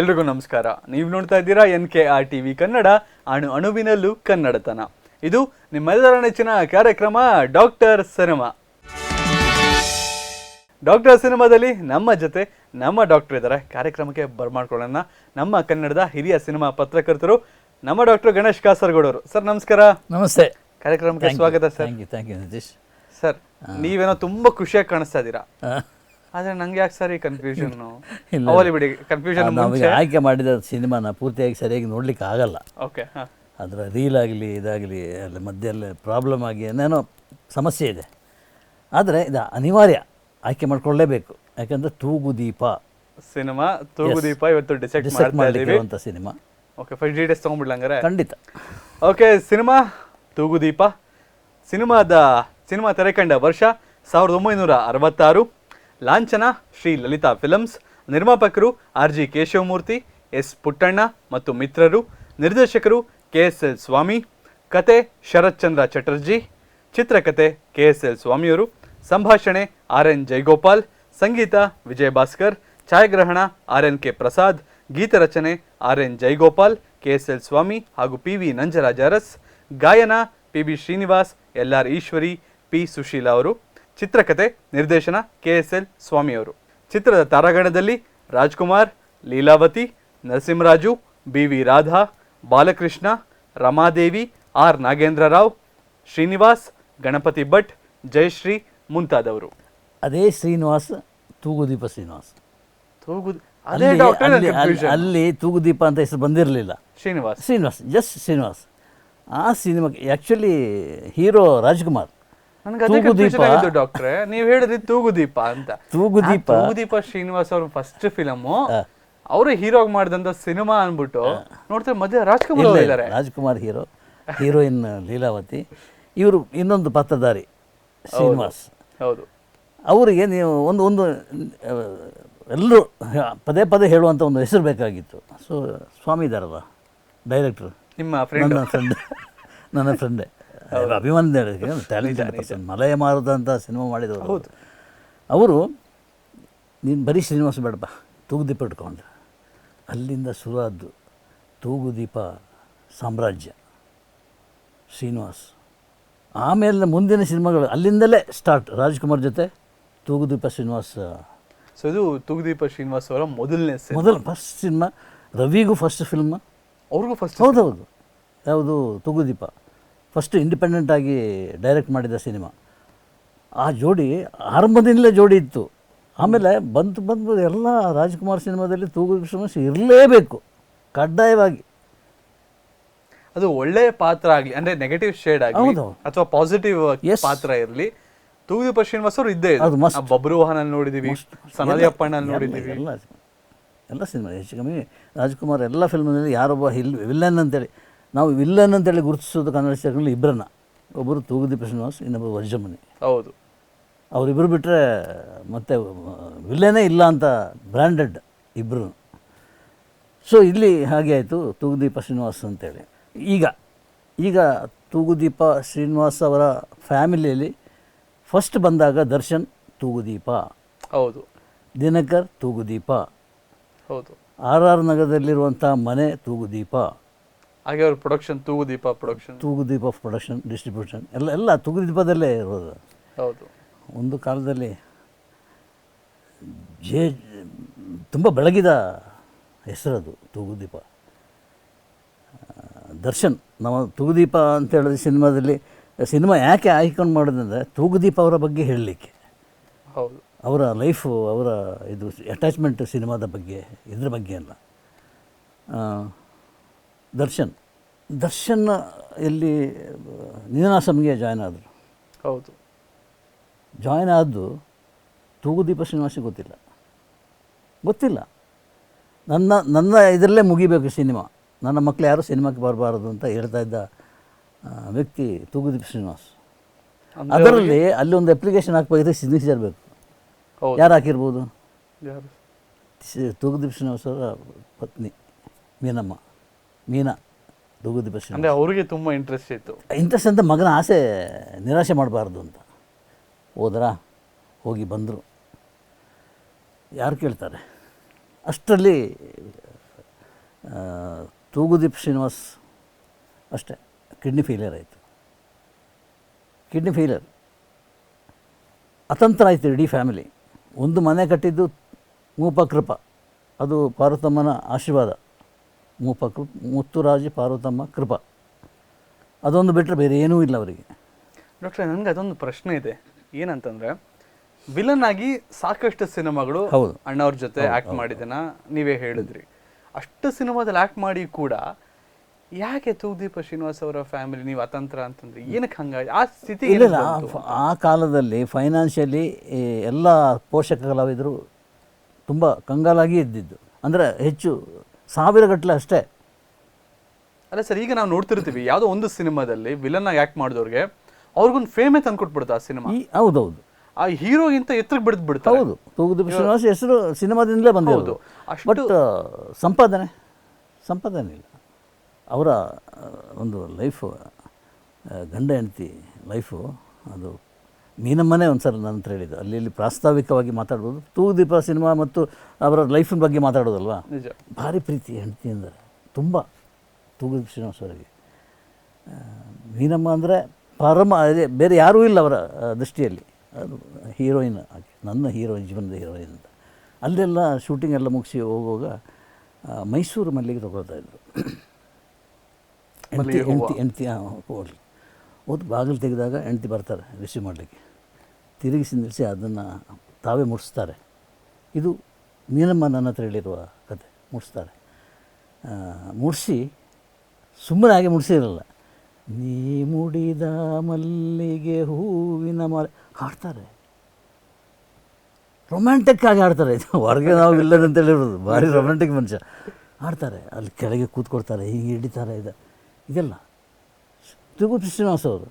ಎಲ್ರಿಗೂ ನಮಸ್ಕಾರ. ನೀವು ನೋಡ್ತಾ ಇದ್ದೀರಾ N K R T V Kannada ಅಣು ಅಣುವಿನಲ್ಲೂ ಕನ್ನಡತನ. ಇದು ನಿಮ್ಮೆಲ್ಲರ ನೆಚ್ಚಿನ ಕಾರ್ಯಕ್ರಮ ಡಾಕ್ಟರ್ ಸಿನಿಮಾ. ಡಾಕ್ಟರ್ ಸಿನಿಮಾದಲ್ಲಿ ನಮ್ಮ ಜೊತೆ ನಮ್ಮ ಡಾಕ್ಟರ್ ಇದ್ದಾರೆ. ಕಾರ್ಯಕ್ರಮಕ್ಕೆ ಬರ್ಮಾಡ್ಕೊಳ್ಳೋಣ. ನಮ್ಮ ಕನ್ನಡದ ಹಿರಿಯ ಸಿನಿಮಾ ಪತ್ರಕರ್ತರು ನಮ್ಮ ಡಾಕ್ಟರ್ ಗಣೇಶ್ ಕಾಸರಗೌಡರು ಸರ್ ನಮಸ್ಕಾರ. ನಮಸ್ತೆ. ಕಾರ್ಯಕ್ರಮಕ್ಕೆ ಸ್ವಾಗತ sir. Thank you thank you sir ನೀವೇನೋ ತುಂಬಾ ಖುಷಿಯಾಗಿ ಕಾಣಿಸ್ತಾ ಇದ್ದೀರಾ. ಆದ್ರೆ ನಂಗೆ ಯಾಕೆ ಸರಿ ಕನ್ಫ್ಯೂಷನ್. ಅವಲಿ ಬಿಡಿ ಕನ್ಫ್ಯೂಷನ್ ನಮಗೆ ಆಯ್ಕೆ ಮಾಡಿದ ಸಿನಿಮಾನ ಪೂರ್ತಿಯಾಗಿ ಸರಿಯಾಗಿ ನೋಡ್ಲಿಕ್ಕೆ ಆಗಲ್ಲ. ಓಕೆ ಅದರ ರೀಲ್ ಆಗಲಿ ಇದಾಗಲಿ ಅಲ್ಲಿ ಮಧ್ಯದಲ್ಲಿ ಪ್ರಾಬ್ಲಮ್ ಆಗಿ ಏನೇನೋ ಸಮಸ್ಯೆ ಇದೆ. ಆದರೆ ಇದು ಅನಿವಾರ್ಯ. ಆಯ್ಕೆ ಮಾಡ್ಕೊಳ್ಳೇಬೇಕು. ಯಾಕಂದ್ರೆ ತೂಗು ದೀಪ. ಸಿನಿಮಾ ತೂಗುದೀಪ ಇವತ್ತು ಡಿಸೈಡ್ ಡಿಸೈಡ್ ಮಾಡಲಿಕ್ಕೆ ಸಿನಿಮಾ. ಓಕೆ ಫಸ್ಟ್ ಡೀಟೇಲ್ಸ್ ತೊಗೊಂಡ್ಬಿಡ್ಲಂಗಾರೆ ಖಂಡಿತ. ಓಕೆ ಸಿನಿಮಾ ತೂಗುದೀಪ ಸಿನಿಮಾದ ಸಿನಿಮಾ ತೆರೆಕಂಡ ವರ್ಷ ಸಾವಿರದ ಒಂಬೈನೂರ ಅರವತ್ತಾರು. ಲಾಂಛನ, ಶ್ರೀ ಲಲಿತಾ ಫಿಲಮ್ಸ್, ನಿರ್ಮಾಪಕರು R G Keshavamurthy, S Puttanna ಮತ್ತು ಮಿತ್ರರು, ನಿರ್ದೇಶಕರು ಕೆ ಎಸ್ ಎಲ್ ಸ್ವಾಮಿ, ಕತೆ ಶರತ್ಚಂದ್ರ ಚಟರ್ಜಿ, ಚಿತ್ರಕತೆ ಕೆ ಎಸ್ ಎಲ್ ಸ್ವಾಮಿಯವರು, ಸಂಭಾಷಣೆ ಆರ್ ಎನ್ ಜೈಗೋಪಾಲ್, ಸಂಗೀತ ವಿಜಯ ಭಾಸ್ಕರ್ ಛಾಯಾಗ್ರಹಣ R N K Prasad ಗೀತರಚನೆ R N Jaigopal, K S L Swamy ಹಾಗೂ ಪಿ ವಿ ನಂಜರಾಜ ಅರಸ್, ಗಾಯನ P B Srinivas, L R Eswari, P Susheela ಅವರು. ಚಿತ್ರಕತೆ ನಿರ್ದೇಶನ ಕೆ ಎಸ್ ಎಲ್ ಸ್ವಾಮಿಯವರು. ಚಿತ್ರದ ತಾರಾಗಣದಲ್ಲಿ Rajkumar Leelavathi Narasimharaju B V Radha Balakrishna Ramadevi R Nagendra Rao Srinivas Ganapathi Bhat Jayashree ಮುಂತಾದವರು. ಅದೇ ಶ್ರೀನಿವಾಸ್ ತೂಗುದೀಪ ಶ್ರೀನಿವಾಸ್. ತೂಗುದ್- ಅದೇ ಅಲ್ಲಿ ಡಾಕ್ಟರ್ ಅಲ್ಲಿ ಅಲ್ಲಿ- ಅಲ್ಲಿ ತೂಗುದೀಪ ಅಂತ ಹೆಸರು ಬಂದಿರಲಿಲ್ಲ. ಶ್ರೀನಿವಾಸ್. ಶ್ರೀನಿವಾಸ್ ಜಸ್ಟ್ ಶ್ರೀನಿವಾಸ್. ಆ ಸಿನಿಮಾಕ್ಕೆ ಆ್ಯಕ್ಚುಲಿ ಹೀರೋ ರಾಜ್ಕುಮಾರ್. ನನಗೆ ಡಾಕ್ಟ್ರೆ ನೀವು ಹೇಳಿದ್ರಿ ತೂಗುದೀಪ ಅಂತ. ತೂಗುದೀಪ? ತೂಗುದೀಪ ಶ್ರೀನಿವಾಸ್ ಅವ್ರ ಫಸ್ಟ್ ಫಿಲಮ್ ಅವರು ಹೀರೋ ಮಾಡಿದಂತ ಸಿನಿಮಾ ಅನ್ಬಿಟ್ಟು ನೋಡ್ತಾರೆ ಮಧ್ಯ ರಾಜ್ಕುಮಾರ್ ಇದ್ದಾರೆ ರಾಜ್ಕುಮಾರ್ ಹೀರೋ ಹೀರೋಯಿನ್ ಲೀಲಾವತಿ. ಇವರು ಇನ್ನೊಂದು ಪಾತ್ರಧಾರಿ ಶ್ರೀನಿವಾಸ್. ಹೌದು. ಅವರಿಗೆ ನೀವು ಒಂದು ಒಂದು ಎಲ್ಲರೂ ಪದೇ ಪದೇ ಹೇಳುವಂಥ ಒಂದು ಹೆಸರು ಬೇಕಾಗಿತ್ತು. ಸೊ ಸ್ವಾಮಿ ಇದ್ದಾರಲ್ಲ ಡೈರೆಕ್ಟ್ರು. ನಿಮ್ಮ ಫ್ರೆಂಡ್ ನನ್ನ ಫ್ರೆಂಡ್ ಟ್ಯಾಲೆಂಟೆಡ್ ಪರ್ಸನ್ ಮಲಯ ಮಾರುತ ಅಂತ ಸಿನಿಮಾ ಮಾಡಿದವರು. ಹೌದು. ಅವರು ನೀನು ಬರೀ ಶ್ರೀನಿವಾಸ ಬೇಡಪ್ಪ ತೂಗುದೀಪ ಇಟ್ಕೊಂಡ್ರೆ. ಅಲ್ಲಿಂದ ಶುರುವಾದ್ದು ತೂಗುದೀಪ ಸಾಮ್ರಾಜ್ಯ ಶ್ರೀನಿವಾಸ್. ಆಮೇಲೆ ಮುಂದಿನ ಸಿನಿಮಾಗಳು ಅಲ್ಲಿಂದಲೇ ಸ್ಟಾರ್ಟ್ ರಾಜ್ಕುಮಾರ್ ಜೊತೆ ತೂಗುದೀಪ ಶ್ರೀನಿವಾಸ್ ಸೊ ಇದು ತೂಗುದೀಪ ಶ್ರೀನಿವಾಸ್ ಅವರ ಮೊದಲನೇ ಮೊದಲು ಫಸ್ಟ್ ಸಿನಿಮಾ ರವಿಗೂ ಫಸ್ಟ್ ಫಿಲ್ಮ್ ಅವ್ರಿಗೂ ಫಸ್ಟ್ ಹೌದೌದು ಯಾವುದು? ತೂಗುದೀಪ. ಫಸ್ಟ್ ಇಂಡಿಪೆಂಡೆಂಟ್ ಆಗಿ ಡೈರೆಕ್ಟ್ ಮಾಡಿದ ಸಿನಿಮಾ ಆ ಜೋಡಿ ಆರಂಭದಿಂದಲೇ ಜೋಡಿ ಇತ್ತು. ಆಮೇಲೆ ಬಂತು ಬಂದು ಎಲ್ಲ ರಾಜ್ಕುಮಾರ್ ಸಿನಿಮಾದಲ್ಲಿ ತೂಗು ಸಮಸ್ಯೆ ಇರಲೇಬೇಕು ಕಡ್ಡಾಯವಾಗಿ. ಅದು ಒಳ್ಳೆಯ ಪಾತ್ರ ಆಗಲಿ ಅಂದ್ರೆ ನೆಗೆಟಿವ್ ಶೇಡ್ ಆಗಲಿ. ಅಥವಾ ಪಾಸಿಟಿವ್. ಪಾತ್ರ ಇರಲಿ ತೂಗುದೀಪ ಶ್ರೀನಿವಾಸ್ ಅವರು ಇದ್ದೇ ಅದು ಮಸ್ತ್ ಬಬ್ರು ವಾಹನಲ್ಲಿ ನೋಡಿದೀವಿ ಸನದಿಯಪ್ಪಣ್ಣಲ್ಲಿ ನೋಡಿದೀವಿ. ಎಲ್ಲ ಎಲ್ಲ ಸಿನಿಮಾ ಹೆಚ್ಚು ಕಮ್ಮಿ ರಾಜ್ಕುಮಾರ್ ಎಲ್ಲ ಫಿಲ್ಮ್ನಲ್ಲಿ ಯಾರೊಬ್ಬ ಹಿಲ್ ವಿಲ್ಲನ್ ಅಂತೇಳಿ. ನಾವು ವಿಲ್ಲನ್ ಅಂತೇಳಿ ಗುರುತಿಸೋದು ಕನ್ನಡ ಚಿತ್ರಗಳಲ್ಲಿ ಇಬ್ಬರನ್ನ ಒಬ್ಬರು ತೂಗುದೀಪ ಶ್ರೀನಿವಾಸ್ ಇನ್ನೊಬ್ಬರು ವರ್ಜಮನಿ ಹೌದು. ಅವರಿಬ್ಬರು ಬಿಟ್ಟರೆ ಮತ್ತೆ ವಿಲ್ಲನೇ ಇಲ್ಲ ಅಂತ ಬ್ರ್ಯಾಂಡೆಡ್ ಇಬ್ಬರು ಸೊ ಇಲ್ಲಿ ಹಾಗೆ ಆಯಿತು ತೂಗುದೀಪ ಶ್ರೀನಿವಾಸ್ ಅಂತೇಳಿ. ಈಗ ಈಗ ತೂಗುದೀಪ ಶ್ರೀನಿವಾಸ್ ಅವರ ಫ್ಯಾಮಿಲಿಯಲ್ಲಿ ಫಸ್ಟ್ ಬಂದಾಗ ದರ್ಶನ್ ತೂಗುದೀಪ. ಹೌದು. ದಿನಕರ್ ತೂಗುದೀಪ. ಹೌದು. ಆರ್ ಆರ್ ನಗರದಲ್ಲಿರುವಂಥ ಮನೆ ತೂಗುದೀಪ. ಹಾಗೆ ಅವ್ರ production Thoogudeepa production Thoogudeepa production distribution ಎಲ್ಲ ಎಲ್ಲ ತೂಗುದೀಪದಲ್ಲೇ ಇರೋದು. ಹೌದು. ಒಂದು ಕಾಲದಲ್ಲಿ ಜೇ ತುಂಬ ಬೆಳಗಿದ ಹೆಸರದು ತೂಗುದೀಪ ದರ್ಶನ್ ನಮ್ಮ ತೂಗುದೀಪ ಅಂತ ಹೇಳಿದ ಸಿನಿಮಾದಲ್ಲಿ ಸಿನಿಮಾ ಯಾಕೆ ಆಯ್ಕೊಂಡು ಮಾಡೋದಂದರೆ ತೂಗುದೀಪ ಅವರ ಬಗ್ಗೆ ಹೇಳಲಿಕ್ಕೆ. ಹೌದು. ಅವರ ಲೈಫು ಅವರ ಇದು ಅಟ್ಯಾಚ್ಮೆಂಟ್ ಸಿನಿಮಾದ ಬಗ್ಗೆ ಇದ್ರ ಬಗ್ಗೆ ಅಲ್ಲ. ದರ್ಶನ್. ದರ್ಶನ್ ಎಲ್ಲಿ ನೀನಾಸಮ್ಗೆ ಜಾಯ್ನ್ ಆದರು. ಹೌದು. ಜಾಯ್ನ್ ಆದ್ದು ತೂಗುದೀಪ ಶ್ರೀನಿವಾಸಿಗೆ ಗೊತ್ತಿಲ್ಲ. ಗೊತ್ತಿಲ್ಲ. ನನ್ನ ನನ್ನ ಇದರಲ್ಲೇ ಮುಗಿಬೇಕು ಸಿನಿಮಾ. ನನ್ನ ಮಕ್ಕಳು ಯಾರೂ ಸಿನಿಮಾಕ್ಕೆ ಬರಬಾರದು ಅಂತ ಹೇಳ್ತಾ ಇದ್ದ ವ್ಯಕ್ತಿ ತೂಗುದೀಪ ಶ್ರೀನಿವಾಸ್. ಅದರಲ್ಲಿ ಅಲ್ಲಿ ಒಂದು ಅಪ್ಲಿಕೇಶನ್ ಹಾಕಬೇಕಿದ್ರೆ ಸಿಗ್ನೇಚರ್ ಬೇಕು. ಯಾರು ಹಾಕಿರ್ಬೋದು? ಯಾರು? ತೂಗುದೀಪ ಶ್ರೀನಿವಾಸ್ ಅವರ ಪತ್ನಿ ಮೀನಮ್ಮ. ಮೀನಾ ತೂಗುದೀಪ ಬಸ್ ಅಂದರೆ ಅವರಿಗೆ ತುಂಬ ಇಂಟ್ರೆಸ್ಟ್ ಇತ್ತು. ಇಂಟ್ರೆಸ್ಟ್ ಅಂತ ಮಗನ ಆಸೆ ನಿರಾಶೆ ಮಾಡಬಾರ್ದು ಅಂತ. ಹೋದ್ರಾ? ಹೋಗಿ ಬಂದರು. ಯಾರು ಕೇಳ್ತಾರೆ? ಅಷ್ಟರಲ್ಲಿ ತೂಗುದೀಪ್ ಶ್ರೀನಿವಾಸ್ ಅಷ್ಟೇ. ಕಿಡ್ನಿ ಫೇಲಿಯರ್ ಆಯಿತು. ಕಿಡ್ನಿ ಫೇಲಿಯರ್ ಅತಂತ್ರ ಆಯಿತು ಇಡೀ ಫ್ಯಾಮಿಲಿ ಒಂದು ಮನೆ ಕಟ್ಟಿದ್ದು ಮೂಪ ಕೃಪ ಅದು ಪಾರ್ವತಮ್ಮನ ಆಶೀರ್ವಾದ. ಮೂಪ ಕೃ ಮುತ್ತುರಾಜಿ ಪಾರ್ವತಮ್ಮ ಕೃಪ. ಅದೊಂದು ಬಿಟ್ಟರೆ ಬೇರೆ ಏನೂ ಇಲ್ಲ ಅವರಿಗೆ. ಡಾಕ್ಟ್ರೆ ನನಗೆ ಅದೊಂದು ಪ್ರಶ್ನೆ ಇದೆ. ಏನಂತಂದ್ರೆ ವಿಲನ್ ಆಗಿ ಸಾಕಷ್ಟು ಸಿನಿಮಾಗಳು ಹೌದು. ಅಣ್ಣವ್ರ ಜೊತೆ ಆಕ್ಟ್ ಮಾಡಿದನ ನೀವೇ ಹೇಳಿದ್ರಿ. ಅಷ್ಟು ಸಿನಿಮಾದಲ್ಲಿ ಆಕ್ಟ್ ಮಾಡಿ ಕೂಡ ಯಾಕೆ ತೂದೀಪ ಶ್ರೀನಿವಾಸ್ ಅವರ ಫ್ಯಾಮಿಲಿ ನೀವು ಅತಂತ್ರ ಅಂತಂದ್ರೆ ಏನಕ್ಕೆ ಹಂಗಾಗಿ? ಆ ಸ್ಥಿತಿ ಇಲ್ಲ ಆ ಕಾಲದಲ್ಲಿ ಫೈನಾನ್ಷಿಯಲಿ ಎಲ್ಲ ಪೋಷಕ ಕಲಾವಿದರು ತುಂಬ ಕಂಗಾಲಾಗಿ ಇದ್ದಿದ್ದು. ಅಂದರೆ ಹೆಚ್ಚು ಸಾವಿರ ಗಟ್ಟಲೆ ಅಷ್ಟೇ. ಅಲ್ಲ ಸರ್ ಈಗ ನಾವು ನೋಡ್ತಿರ್ತೀವಿ ಯಾವುದೋ ಒಂದು ಸಿನಿಮಾದಲ್ಲಿ ವಿಲನ್ ಆಗಿ ಆಕ್ಟ್ ಮಾಡಿದವ್ರಿಗೆ ಅವ್ರಿಗೊಂದು ಫೇಮೇ ತಂದ್ಕೊಟ್ಬಿಡುತ್ತೆ ಆ ಸಿನಿಮಾ. ಈ ಹೌದೌದು. ಆ ಹೀರೋಗಿಂತ ಎತ್ತರಕ್ಕೆ ಬಿಡ್ದು ಬಿಡ್ತಾರೆ. ಹೌದು. ತೂಗುದೀಪ ಶ್ರೀನಿವಾಸ ಹೆಸರು ಸಿನಿಮಾದಿಂದಲೇ ಬಂದಿರೋದು. ಅಷ್ಟು- ಬಟ್ ಸಂಪಾದನೆ ಸಂಪಾದನೆ ಇಲ್ಲ. ಅವರ ಒಂದು ಲೈಫು ಗಂಡ ಹೆಂಡತಿ ಲೈಫು ಅದು ಮೀನಮ್ಮನೇ ಒಂದು ಸಲ ನನ್ನ ಹತ್ರ ಹೇಳಿದ್ದು. ಅಲ್ಲಿ ಇಲ್ಲಿ ಪ್ರಾಸ್ತಾವಿಕವಾಗಿ ಮಾತಾಡ್ಬೋದು. ತೂಗುದೀಪ ಸಿನಿಮಾ ಮತ್ತು ಅವರ ಲೈಫಿನ ಬಗ್ಗೆ ಮಾತಾಡೋದಲ್ವಾ? ಭಾರಿ ಪ್ರೀತಿ ಹೆಂಡತಿ ಅಂದರೆ. ತುಂಬ ತೂಗುದೀಪ ಶ್ರೀನಿವಾಸ ಅವರಿಗೆ ಮೀನಮ್ಮ ಅಂದರೆ ಪರಮ ಅದೇ ಬೇರೆ ಯಾರೂ ಇಲ್ಲ ಅವರ ದೃಷ್ಟಿಯಲ್ಲಿ. ಅದು ಹೀರೋಯಿನ್ ಆಕೆ ನನ್ನ ಹೀರೋಯಿನ್ ಜೀವನದ ಹೀರೋಯಿನ್ ಅಂತ. ಅಲ್ಲೆಲ್ಲ ಶೂಟಿಂಗ್ ಎಲ್ಲ ಮುಗಿಸಿ ಹೋಗುವಾಗ ಮೈಸೂರು ಮಲ್ಲಿಗೆ ತಗೊಳ್ತಾ ಇದ್ದರು ಹೆಂಡ್ತಿ ಹೆಂಡ್ತಿ ಹೆಂಡತಿ ಹೋಗ್ಲಿ ಹೋದ್ ಬಾಗಿಲು ತೆಗೆದಾಗ ಹೆಂಡ್ತಿ ಬರ್ತಾರೆ ರಿಸೀವ್ ಮಾಡಲಿಕ್ಕೆ. ತಿರುಗಿಸಿ ನಿಲ್ಲಿಸಿ ಅದನ್ನು ತಾವೇ ಮುಡಿಸ್ತಾರೆ ಇದು ಮೀನಮ್ಮ ನನ್ನ ಹತ್ರ ಹೇಳಿರುವ ಕತೆ. ಮುಡಿಸ್ತಾರೆ ಮುಡಿಸಿ ಸುಮ್ಮನೆ ಹಾಗೆ ಮುಡಿಸಿರಲ್ಲ ನೀ ಮುಡಿದ ಮಲ್ಲಿಗೆ ಹೂವಿನ ಮಾಲೆ ಹಾಡ್ತಾರೆ. ರೊಮ್ಯಾಂಟಿಕ್ ಆಗಿ ಆಡ್ತಾರೆ ಇದು ಹೊರಗೆ ನಾವು ಇಲ್ಲದಂತ ಹೇಳಿರೋದು. ಭಾರಿ ರೊಮ್ಯಾಂಟಿಕ್ ಮನುಷ್ಯ. ಹಾಡ್ತಾರೆ. ಅಲ್ಲಿ ಕೆಳಗೆ ಕೂತ್ಕೊಡ್ತಾರೆ ಹೀಗೆ ಹಿಡಿತಾರೆ, ಇದು. ಇದೆಲ್ಲ. ತಿರುಗುತಿ ಶ್ರೀನಿವಾಸ ಅವರು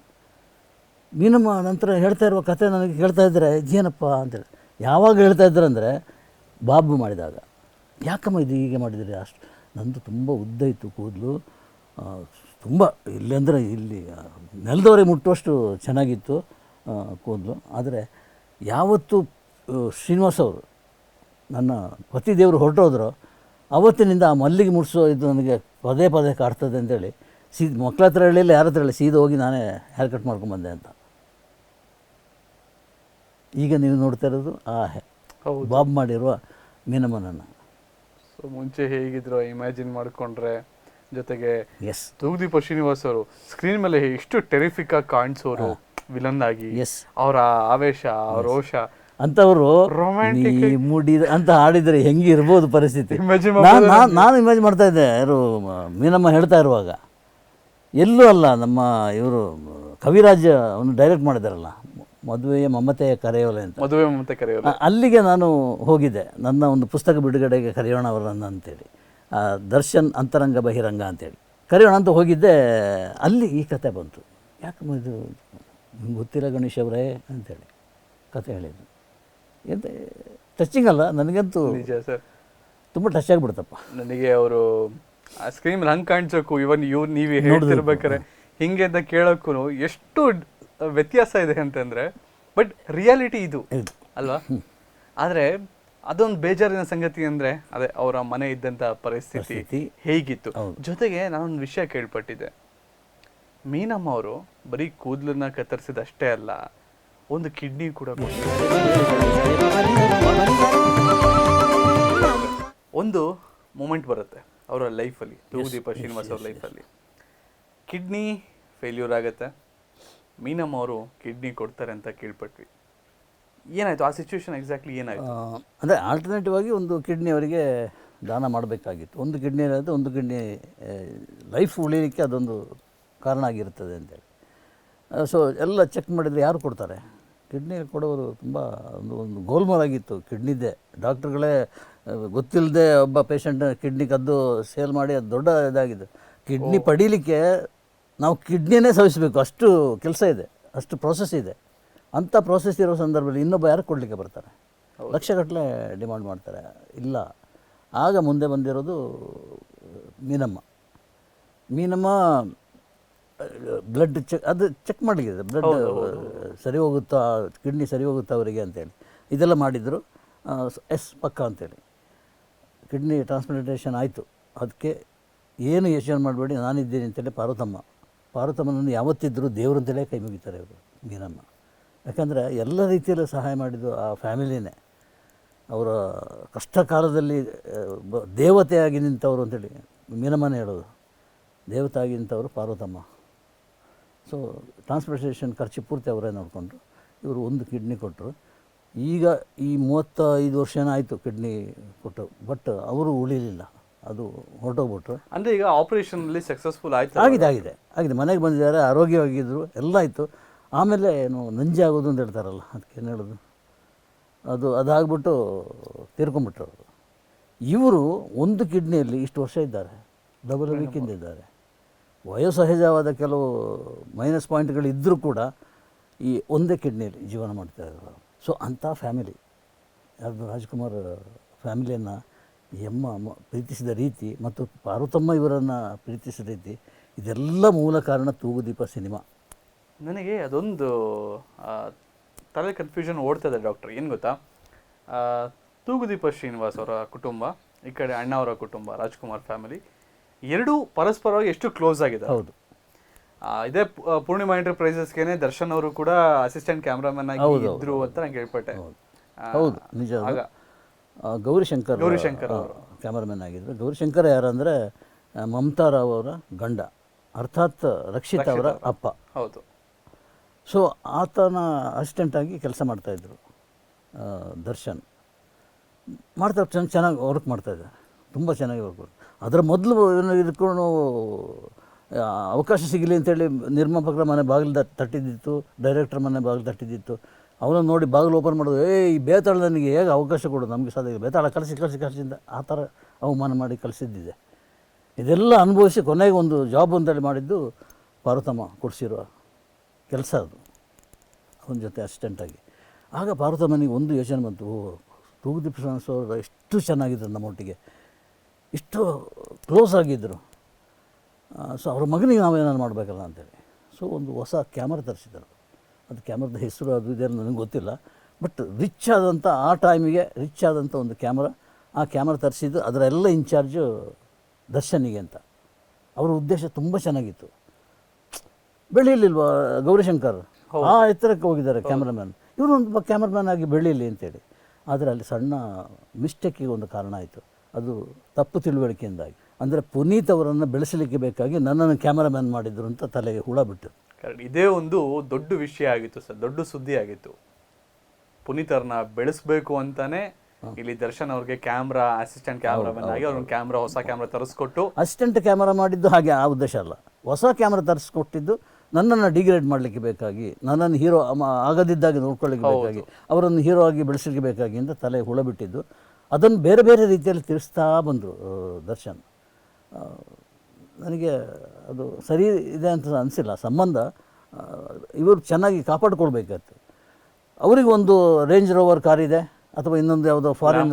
ಮೀನಮ್ಮ ನಂತರ ಹೇಳ್ತಾ ಇರುವ ಕತೆ ನನಗೆ ಕೇಳ್ತಾ ಇದ್ದರೆ ಏನಪ್ಪ ಅಂತೇಳಿ. ಯಾವಾಗ ಹೇಳ್ತಾ ಇದ್ದಾರೆ ಅಂದರೆ, ಬಾಬು ಮಾಡಿದಾಗ. ಯಾಕಮ್ಮ ಇದು ಹೀಗೆ ಮಾಡಿದ್ರಿ? ಅಷ್ಟು ನಂದು ತುಂಬ ಉದ್ದ ಇತ್ತು ಕೂದಲು. ತುಂಬ ಇಲ್ಲಿ ಅಂದರೆ ಇಲ್ಲಿ ನೆಲದವರೆ ಮುಟ್ಟುವಷ್ಟು ಚೆನ್ನಾಗಿತ್ತು ಕೂದಲು. ಆದರೆ ಯಾವತ್ತು ಶ್ರೀನಿವಾಸ ಅವರು ನನ್ನ ಪತಿದೇವರು ಹೊರಟೋದ್ರು, ಅವತ್ತಿನಿಂದ ಆ ಮಲ್ಲಿಗೆ ಮುಡಿಸೋ ಇದು ನನಗೆ ಪದೇ ಪದೇ ಕಾಡ್ತದೆ ಅಂತೇಳಿ ಸೀದ್ ಮಕ್ಳ ಹತ್ರ ಹೇಳಿಲ್ಲ ಯಾರ ಹತ್ರ ಹೇಳಿ ಸೀದ ಹೋಗಿ ನಾನೇ ಹೇರ್ ಕಟ್ ಮಾಡ್ಕೊಂಬಂದೆ ಅಂತ. ಈಗ ನೀವು ನೋಡ್ತಾ ಇರೋದು ಆ ಬಾಬ್ ಮಾಡಿರುವ ಮೀನಮ್ಮನನ್ನು. ಸೊ ಮುಂಚೆ ಹೇಗಿದ್ರು ಇಮ್ಯಾಜಿನ್ ಮಾಡ್ಕೊಂಡ್ರೆ ಜೊತೆಗೆ ಎಸ್ ತೂಗುದೀಪ ಶ್ರೀನಿವಾಸ್ ಅವರು ಸ್ಕ್ರೀನ್ ಮೇಲೆ ಎಷ್ಟು ಟೆರಿಫಿಕ್ ಆಗಿ ಕಾಣಿಸೋರು ವಿಲನ್ ಆಗಿ. ಎಸ್ ಅವರ ಆವೇಶ ರೋಷ. ಅಂತವರು Romantic ಮೂಡಿ ಅಂತ ಆಡಿದ್ರೆ ಹೆಂಗೆ ಇರ್ಬೋದು ಪರಿಸ್ಥಿತಿ ನಾನು ಇಮ್ಯಾಜಿನ್ ನಾನು ಇಮೇಜ್ ಮಾಡ್ತಾ ಇದ್ದೆ ಯಾರು ಮೀನಮ್ಮ ಹೇಳ್ತಾ ಇರುವಾಗ. ಎಲ್ಲೂ ಅಲ್ಲ ನಮ್ಮ ಇವರು ಕವಿರಾಜ್ ಅವನು ಡೈರೆಕ್ಟ್ ಮಾಡಿದಾರಲ್ಲ ಮದುವೆಯ ಮಮತೆಯ ಕರೆಯೋಲೆ ಅಂತ. ಮದುವೆ ಮಮತೆ ಕರೆಯೋಲೆ. ಅಲ್ಲಿಗೆ ನಾನು ಹೋಗಿದ್ದೆ ನನ್ನ ಒಂದು ಪುಸ್ತಕ ಬಿಡುಗಡೆಗೆ ಕರೆಯೋಣ ಅವರನ್ನು ಅಂತೇಳಿ. ದರ್ಶನ್ ಅಂತರಂಗ ಬಹಿರಂಗ ಅಂತೇಳಿ. ಕರೆಯೋಣ ಅಂತ ಹೋಗಿದ್ದೆ ಅಲ್ಲಿ ಈ ಕತೆ ಬಂತು. ಯಾಕಮ್ಮ ಇದು ಗೊತ್ತಿಲ್ಲ ಗಣೇಶ್ ಅವರೇ ಅಂತೇಳಿ ಕತೆ ಹೇಳಿದ್ದು. ಎಂತ ಟಚಿಂಗ್ ಅಲ್ಲ ನನಗಂತೂ ತುಂಬ ಟಚ್ ಆಗಿಬಿಡ್ತಪ್ಪ. ನನಗೆ ಅವರು ಆ ಸ್ಕ್ರೀನ್ ಹಂಗೆ ಕಾಣಿಸೋಕು ಇವನ್ ಇವ್ ನೀವ್ ಹೇಳ್ತಿರ್ಬೇಕಾರೆ ಹಿಂಗೆ ಅಂತ ಕೇಳೋಕ್ಕೂ ಎಷ್ಟು ವ್ಯತ್ಯಾಸ ಇದೆ ಅಂತಂದ್ರೆ ಬಟ್ ರಿಯಾಲಿಟಿ ಇದು. ಅಲ್ವಾ ಆದ್ರೆ ಅದೊಂದು ಬೇಜಾರಿನ ಸಂಗತಿ ಅಂದ್ರೆ ಅದೇ ಅವರ ಮನೆ ಇದ್ದಂತ ಪರಿಸ್ಥಿತಿ. ಹೇಗಿತ್ತು. ಜೊತೆಗೆ ನಾನೊಂದು ವಿಷಯ ಕೇಳ್ಪಟ್ಟಿದ್ದೆ ಮೀನಮ್ಮ ಅವರು ಬರೀ ಕೂದಲನ್ನ ಕತ್ತರಿಸಿದಷ್ಟೇ ಅಲ್ಲ ಒಂದು ಕಿಡ್ನಿ ಕೂಡ. ಒಂದು ಮೂಮೆಂಟ್ ಬರುತ್ತೆ ಅವರ ಲೈಫಲ್ಲಿ ತೂಗುದೀಪ ಶ್ರೀನಿವಾಸ್ ಅವ್ರ ಲೈಫಲ್ಲಿ. ಕಿಡ್ನಿ ಫೇಲ್ಯೂರ್ ಆಗುತ್ತೆ. ಮೀನಮ್ಮ ಅವರು ಕಿಡ್ನಿ ಕೊಡ್ತಾರೆ ಅಂತ ಕೇಳ್ಪಟ್ವಿ. ಏನಾಯ್ತು? ಆ ಸಿಚುವೇಶನ್ ಎಕ್ಸಾಕ್ಟ್ಲಿ ಏನಾಯ್ತು? ಅಂದರೆ ಆಲ್ಟರ್ನೇಟಿವ್ ಆಗಿ ಒಂದು ಕಿಡ್ನಿ ಅವರಿಗೆ ದಾನ ಮಾಡಬೇಕಾಗಿತ್ತು. ಒಂದು ಕಿಡ್ನಿ ಇರೋದು ಒಂದು ಕಿಡ್ನಿ ಲೈಫ್ ಉಳಿಲಿಕ್ಕೆ ಅದೊಂದು ಕಾರಣ ಆಗಿರ್ತದೆ ಅಂತೇಳಿ ಸೊ ಎಲ್ಲ ಚೆಕ್ ಮಾಡಿದರೆ ಯಾರು ಕೊಡ್ತಾರೆ? ಕಿಡ್ನಿ ಕೊಡೋರು ತುಂಬ ಒಂದು ಒಂದು ಗೋಲ್ಮಾಲ್ ಆಗಿತ್ತು. ಕಿಡ್ನಿದ್ದೆ ಡಾಕ್ಟ್ರುಗಳೇ ಗೊತ್ತಿಲ್ಲದೆ ಒಬ್ಬ ಪೇಷಂಟ್ ಕಿಡ್ನಿ ಕದ್ದು ಸೇಲ್ ಮಾಡಿ ಅದು ದೊಡ್ಡ ಇದಾಗಿದೆ. ಕಿಡ್ನಿ ಪಡೀಲಿಕ್ಕೆ ನಾವು ಕಿಡ್ನಿನೇ ಸವಿಸಬೇಕು. ಅಷ್ಟು ಕೆಲಸ ಇದೆ. ಅಷ್ಟು ಪ್ರೋಸೆಸ್ ಇದೆ. ಅಂಥ ಪ್ರೋಸೆಸ್ ಇರೋ ಸಂದರ್ಭದಲ್ಲಿ ಇನ್ನೊಬ್ಬ ಯಾರು ಕೊಡಲಿಕ್ಕೆ ಬರ್ತಾರೆ? ಲಕ್ಷಗಟ್ಟಲೆ ಡಿಮಾಂಡ್ ಮಾಡ್ತಾರೆ. ಇಲ್ಲ. ಆಗ ಮುಂದೆ ಬಂದಿರೋದು ಮೀನಮ್ಮ. ಮೀನಮ್ಮ ಬ್ಲಡ್ ಚೆಕ್ ಅದು ಚೆಕ್ ಮಾಡಲಿಕ್ಕಿದೆ. ಬ್ಲಡ್ ಸರಿ ಹೋಗುತ್ತಾ ಕಿಡ್ನಿ ಸರಿ ಹೋಗುತ್ತಾ ಅವರಿಗೆ ಅಂತೇಳಿ. ಇದೆಲ್ಲ ಮಾಡಿದರು. ಎಸ್ ಪಕ್ಕ ಅಂತೇಳಿ. ಕಿಡ್ನಿ ಟ್ರಾನ್ಸ್ಪ್ಲಾಂಟೇಷನ್ ಆಯಿತು. ಅದಕ್ಕೆ ಏನು ಯೋಚನೆ ಮಾಡಬೇಡಿ, ನಾನಿದ್ದೀನಿ ಅಂತೇಳಿ ಪಾರ್ವತಮ್ಮ. ಪಾರ್ವತಮ್ಮನನ್ನು ಯಾವತ್ತಿದ್ದರೂ ದೇವರಂತಲೇ ಕೈ ಮುಗಿತಾರೆ ಅವರು ಮೀನಮ್ಮ ಯಾಕಂದರೆ ಎಲ್ಲ ರೀತಿಯಲ್ಲೂ ಸಹಾಯ ಮಾಡಿದ್ದು ಆ ಫ್ಯಾಮಿಲಿನೇ. ಅವರ ಕಷ್ಟ ಕಾಲದಲ್ಲಿ ದೇವತೆಯಾಗಿ ನಿಂತವರು ಅಂತೇಳಿ ಮೀನಮ್ಮನೇ ಹೇಳೋದು. ದೇವತೆ ಆಗಿ ನಿಂತವರು ಪಾರ್ವತಮ್ಮ. ಸೊ ಟ್ರಾನ್ಸ್ಪೋರ್ಟೇಷನ್ ಖರ್ಚು ಪೂರ್ತಿ ಅವರೇ ನೋಡಿಕೊಂಡ್ರು. ಇವರು ಒಂದು ಕಿಡ್ನಿ ಕೊಟ್ಟರು. ಈಗ ಈ ಮೂವತ್ತೈದು ವರ್ಷನ ಆಯಿತು ಕಿಡ್ನಿ ಕೊಟ್ಟು ಬಟ್ ಅವರು ಉಳಿಲಿಲ್ಲ. ಅದು ಹೊರಟೋಗ್ಬಿಟ್ರು. ಅಂದರೆ ಈಗ ಆಪರೇಷನ್ ಅಲ್ಲಿ ಸಕ್ಸಸ್ಫುಲ್ ಆಯಿತು. ಆಗಿದೆ ಆಗಿದೆ ಆಗಿದೆ. ಮನೆಗೆ ಬಂದಿದ್ದಾರೆ ಆರೋಗ್ಯವಾಗಿದ್ದರು ಎಲ್ಲ ಆಯಿತು. ಆಮೇಲೆ ಏನು ನಂಜೆ ಆಗೋದು ಅಂತ ಹೇಳ್ತಾರಲ್ಲ ಅದಕ್ಕೆ ಏನು ಹೇಳೋದು? ಅದು ಅದಾಗ್ಬಿಟ್ಟು ತೀರ್ಕೊಂಬಿಟ್ರು ಅವರು. ಇವರು ಒಂದು ಕಿಡ್ನಿಯಲ್ಲಿ ಇಷ್ಟು ವರ್ಷ ಇದ್ದಾರೆ. ಡಬಲ್ ವೀಕಿಂದ ಇದ್ದಾರೆ. ವಯೋಸಹಜವಾದ ಕೆಲವು ಮೈನಸ್ ಪಾಯಿಂಟ್ಗಳು ಇದ್ದರೂ ಕೂಡ ಈ ಒಂದೇ ಕಿಡ್ನಿಯಲ್ಲಿ ಜೀವನ ಮಾಡ್ತಾ ಇದ್ದಾರೆ ಸೊ ಅಂಥ ಫ್ಯಾಮಿಲಿ ಯಾರ್ದು ರಾಜ್ಕುಮಾರ್ ಫ್ಯಾಮಿಲಿಯನ್ನು ಎಮ್ಮ ಪ್ರೀತಿಸಿದ ರೀತಿ ಮತ್ತು ಪಾರ್ವತಮ್ಮ ಇವರನ್ನು ಪ್ರೀತಿಸಿದ ರೀತಿ ಇದೆಲ್ಲ ಮೂಲ ಕಾರಣ ತೂಗುದೀಪ ಸಿನಿಮಾ. ನನಗೆ ಅದೊಂದು ತಲೆ ಕನ್ಫ್ಯೂಷನ್ ಓಡ್ತದೆ ಡಾಕ್ಟರ್ ಏನು ಗೊತ್ತಾ? ತೂಗುದೀಪ ಶ್ರೀನಿವಾಸ್ ಅವರ ಕುಟುಂಬ ಈ ಕಡೆ ಅಣ್ಣ ಅವರ ಕುಟುಂಬ ರಾಜ್ಕುಮಾರ್ ಫ್ಯಾಮಿಲಿ ಎರಡೂ ಪರಸ್ಪರವಾಗಿ ಎಷ್ಟು ಕ್ಲೋಸ್ ಆಗಿದೆ ಹೌದು. ಇದೇ ಪೂರ್ಣಿಮಾ ಎಂಟರ್ಪ್ರೈಸಸ್ಗೆ ದರ್ಶನ್ ಅವರು ಕೂಡ ಅಸಿಸ್ಟೆಂಟ್ ಕ್ಯಾಮ್ರಾಮನ್ ಆಗಿ ಇದ್ರು ಅಂತ ನಾನು ಕೇಳ್ಪಟ್ಟೆ ಹೌದು. ನಿಜ ಆಗ ಗೌರಿಶಂಕರ್ ಗೌರಿಶಂಕರ್ ಅವರು. ಕ್ಯಾಮರಾಮನ್ ಆಗಿದ್ದರು ಗೌರಿಶಂಕರ್ ಯಾರಂದರೆ ಮಮತಾ ರಾವ್ ಅವರ ಗಂಡ ಅರ್ಥಾತ್ ರಕ್ಷಿತ್ ಅವರ ಅಪ್ಪ. ಹೌದು. ಸೊ ಆತನ ಅಸಿಸ್ಟೆಂಟಾಗಿ ಕೆಲಸ ಮಾಡ್ತಾಯಿದ್ರು ದರ್ಶನ್. ಮಾಡ್ತಾ ಚೆನ್ನಾಗಿ ಚೆನ್ನಾಗಿ ವರ್ಕ್ ಮಾಡ್ತಾಯಿದ್ದಾರೆ ತುಂಬ ಚೆನ್ನಾಗಿ ವರ್ಕ್ ಅದರ ಮೊದಲು ಇದ್ಕೊಂಡು ಆ, ಅವಕಾಶ ಸಿಗಲಿ ಅಂತೇಳಿ ನಿರ್ಮಾಪಕರ ಮನೆ ಬಾಗಿಲು ತಟ್ಟಿದ್ದಿತ್ತು ಡೈರೆಕ್ಟರ್ ಮನೆ ಬಾಗಿಲು ತಟ್ಟಿದ್ದಿತ್ತು. ಅವನನ್ನು ನೋಡಿ ಬಾಗಿಲು ಓಪನ್ ಮಾಡೋದು ಏ ಈ ಬೇತಾಳ ನನಗೆ ಹೇಗೆ ಅವಕಾಶ ಕೊಡು, ನಮಗೆ ಸಾಧ್ಯ ಬೇತಾಳ ಕಳಿಸಿ ಕಳಿಸಿ ಕಳಿಸಿಂದ ಆ ಥರ ಅವಮಾನ ಮಾಡಿ ಕಳಿಸಿದ್ದಿದೆ. ಇದೆಲ್ಲ ಅನುಭವಿಸಿ ಕೊನೆಗೆ ಒಂದು ಜಾಬ್ ಅಂತೇಳಿ ಮಾಡಿದ್ದು ಪಾರ್ವತಮ್ಮ ಕೊಡಿಸಿರುವ ಕೆಲಸ ಅದು. ಅವನ ಜೊತೆ ಅಸಿಸ್ಟೆಂಟಾಗಿ ಆಗ. ಪಾರ್ವತಮ್ಮನಿಗೆ ಒಂದು ಯೋಚನೆ ಬಂತು ಓ ತೂಗುದೀಪ ಶ್ರೀನಿವಾಸ್ ಅವರು ಎಷ್ಟು ಚೆನ್ನಾಗಿದ್ದರು ನಮ್ಮೊಟ್ಟಿಗೆ. ಇಷ್ಟು ಕ್ಲೋಸ್ ಆಗಿದ್ದರು ಸೊ ಅವ್ರ ಮಗನಿಗೆ ನಾವೇನಾದ್ರು ಮಾಡಬೇಕಲ್ಲ ಅಂತೇಳಿ. ಸೊ ಒಂದು ಹೊಸ ಕ್ಯಾಮ್ರಾ ತರಿಸಿದ್ದಾರೆ. ಅದು ಕ್ಯಾಮ್ರದ ಹೆಸರು ಅದು ಇದೆ ನನಗೆ ಗೊತ್ತಿಲ್ಲ. ಬಟ್ ರಿಚ್ ಆದಂಥ ಆ ಟೈಮಿಗೆ ರಿಚ್ ಆದಂಥ ಒಂದು ಕ್ಯಾಮ್ರಾ ಆ ಕ್ಯಾಮ್ರಾ ತರಿಸಿದ್ದು ಅದರೆಲ್ಲ ಇನ್ಚಾರ್ಜು ದರ್ಶನಿಗೆ ಅಂತ. ಅವರ ಉದ್ದೇಶ ತುಂಬ ಚೆನ್ನಾಗಿತ್ತು. ಬೆಳೀಲಿಲ್ವಾ ಗೌರಿಶಂಕರ್? ಆ ಎತ್ತರಕ್ಕೆ ಹೋಗಿದ್ದಾರೆ ಕ್ಯಾಮ್ರಾಮ್ಯಾನ್. ಇವರು ಒಂದು ಕ್ಯಾಮ್ರಾಮ್ಯಾನ್ ಆಗಿ ಬೆಳೀಲಿ ಅಂತೇಳಿ. ಆದರೆ ಅಲ್ಲಿ ಸಣ್ಣ ಮಿಸ್ಟೇಕಿಗೆ ಒಂದು ಕಾರಣ ಆಯಿತು. ಅದು ತಪ್ಪು ತಿಳುವಳಿಕೆಯಿಂದಾಗಿ. ಅಂದರೆ ಪುನೀತ್ ಅವರನ್ನು ಬೆಳೆಸಲಿಕ್ಕೆ ಬೇಕಾಗಿ ನನ್ನನ್ನು ಕ್ಯಾಮರಾಮ್ಯಾನ್ ಮಾಡಿದ್ರು ಅಂತ ತಲೆಗೆ ಹುಳ ಬಿಟ್ಟು. ಕರೆಕ್ಟ್ ಇದೇ ಒಂದು ದೊಡ್ಡ ವಿಷಯ ಆಗಿತ್ತು ಸರ್ ದೊಡ್ಡ ಸುದ್ದಿ ಆಗಿತ್ತು. ಪುನೀತ್ ಅವ್ರನ್ನ ಬೆಳೆಸ್ಬೇಕು ಅಂತಾನೆ ಇಲ್ಲಿ ದರ್ಶನ್ ಅವ್ರಿಗೆ ಕ್ಯಾಮ್ರಾ ಅಸಿಸ್ಟೆಂಟ್ ಕ್ಯಾಮ್ರಾಮನ್ ಆಗಿ ಅವ್ರನ್ನ ಕ್ಯಾಮ್ರಾ ಹೊಸ ಕ್ಯಾಮ್ರಾ ತರಿಸ್ಕೊಟ್ಟು. ಅಸಿಸ್ಟೆಂಟ್ ಕ್ಯಾಮ್ರಾ ಮಾಡಿದ್ದು ಹಾಗೆ ಆ ಉದ್ದೇಶ ಅಲ್ಲ. ಹೊಸ ಕ್ಯಾಮ್ರಾ ತರಿಸ್ಕೊಟ್ಟಿದ್ದು ನನ್ನನ್ನು ಡಿಗ್ರೇಡ್ ಮಾಡಲಿಕ್ಕೆ ಬೇಕಾಗಿ ನನ್ನನ್ನು ಹೀರೋ ಆಗದಿದ್ದಾಗ ನೋಡ್ಕೊಳ್ಳಿಕ್ಕೆ ಬೇಕಾಗಿ ಅವರನ್ನು ಹೀರೋ ಆಗಿ ಬೆಳೆಸಲಿಕ್ಕೆ ಬೇಕಾಗಿ ಅಂತ ತಲೆ ಹುಳ ಬಿಟ್ಟಿದ್ದು. ಅದನ್ನು ಬೇರೆ ಬೇರೆ ರೀತಿಯಲ್ಲಿ ತಿಳಿಸ್ತಾ ಬಂದರು ದರ್ಶನ್. ನನಗೆ ಅದು ಸರಿ ಇದೆ ಅಂತ ಅನಿಸಿಲ್ಲ. ಸಂಬಂಧ ಇವರು ಚೆನ್ನಾಗಿ ಕಾಪಾಡ್ಕೊಳ್ಬೇಕಾಯ್ತು. ಅವರಿಗೆ ಒಂದು ರೇಂಜ್ ರೋವರ್ ಕಾರ್ ಇದೆ ಅಥವಾ ಇನ್ನೊಂದು ಯಾವುದೋ ಫಾರಿನ್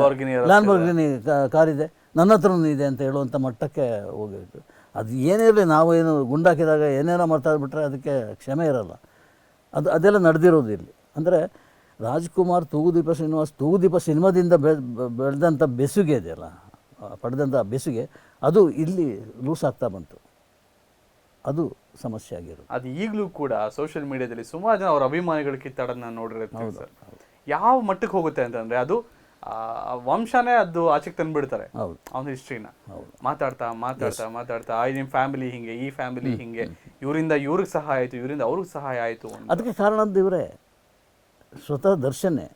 ಲ್ಯಾಂಡ್ಬರ್ಗಿನಿ ಕಾರಿದೆ ಕಾರ್ ಇದೆ ನನ್ನ ಹತ್ರನೂ ಇದೆ ಅಂತ ಹೇಳುವಂಥ ಮಟ್ಟಕ್ಕೆ ಹೋಗಿತ್ತು ಅದು ಏನೇ ಇರಲಿ ನಾವು ಏನು ಗುಂಡಾಕಿದಾಗ ಏನೇನೋ ಮಾತಾಡ್ಬಿಟ್ರೆ ಅದಕ್ಕೆ ಕ್ಷಮೆ ಇರಲ್ಲ. ಅದು ಅದೆಲ್ಲ ನಡೆದಿರೋದು ಇಲ್ಲಿ. ಅಂದರೆ ರಾಜ್ಕುಮಾರ್ ತೂಗುದೀಪ ಶ್ರೀನಿವಾಸ್ ತೂಗುದೀಪ ಸಿನಿಮಾದಿಂದ ಬೆಳೆದಂಥ ಬೆಸುಗೆ ಇದೆಯಲ್ಲ ಪಡೆದಂಥ ಬೆಸುಗೆ ಅದು ಇಲ್ಲಿ ಲೂಸ್ ಆಗ್ತಾ ಬಂತು. ಅದು ಸಮಸ್ಯೆ ಆಗಿರೋದು. ಅದು ಈಗಲೂ ಕೂಡ ಸೋಷಿಯಲ್ ಮೀಡಿಯಾದಲ್ಲಿ ಸುಮಾರು ಜನ ಅವರ ಅಭಿಮಾನಿಗಳ ಕಿತ್ತಾಡೋದನ್ನ ನೋಡಿರ್ತೀವಿ ಸರ್. ಯಾವ ಮಟ್ಟಕ್ಕೆ ಹೋಗುತ್ತೆ ಅಂತಂದ್ರೆ ಅದು ವಂಶನೇ ಅದು ಆಚೆಗೆ ತಂದ್ಬಿಡ್ತಾರೆ. ಅವನ ಹಿಸ್ಟ್ರಿನ ಮಾತಾಡ್ತಾ ಮಾತಾಡ್ತಾ ಮಾತಾಡ್ತಾ ಈ ನಿಮ್ಮ ಫ್ಯಾಮಿಲಿ ಹಿಂಗೆ ಈ ಫ್ಯಾಮಿಲಿ ಹಿಂಗೆ. ಇವರಿಂದ ಇವ್ರಿಗೆ ಸಹಾಯ ಆಯಿತು ಇವರಿಂದ ಅವ್ರಿಗೆ ಸಹಾಯ ಆಯಿತು ಅದಕ್ಕೆ ಕಾರಣ ಅಂತ ಇವರೇ ಸ್ವತಃ ದರ್ಶನೇ.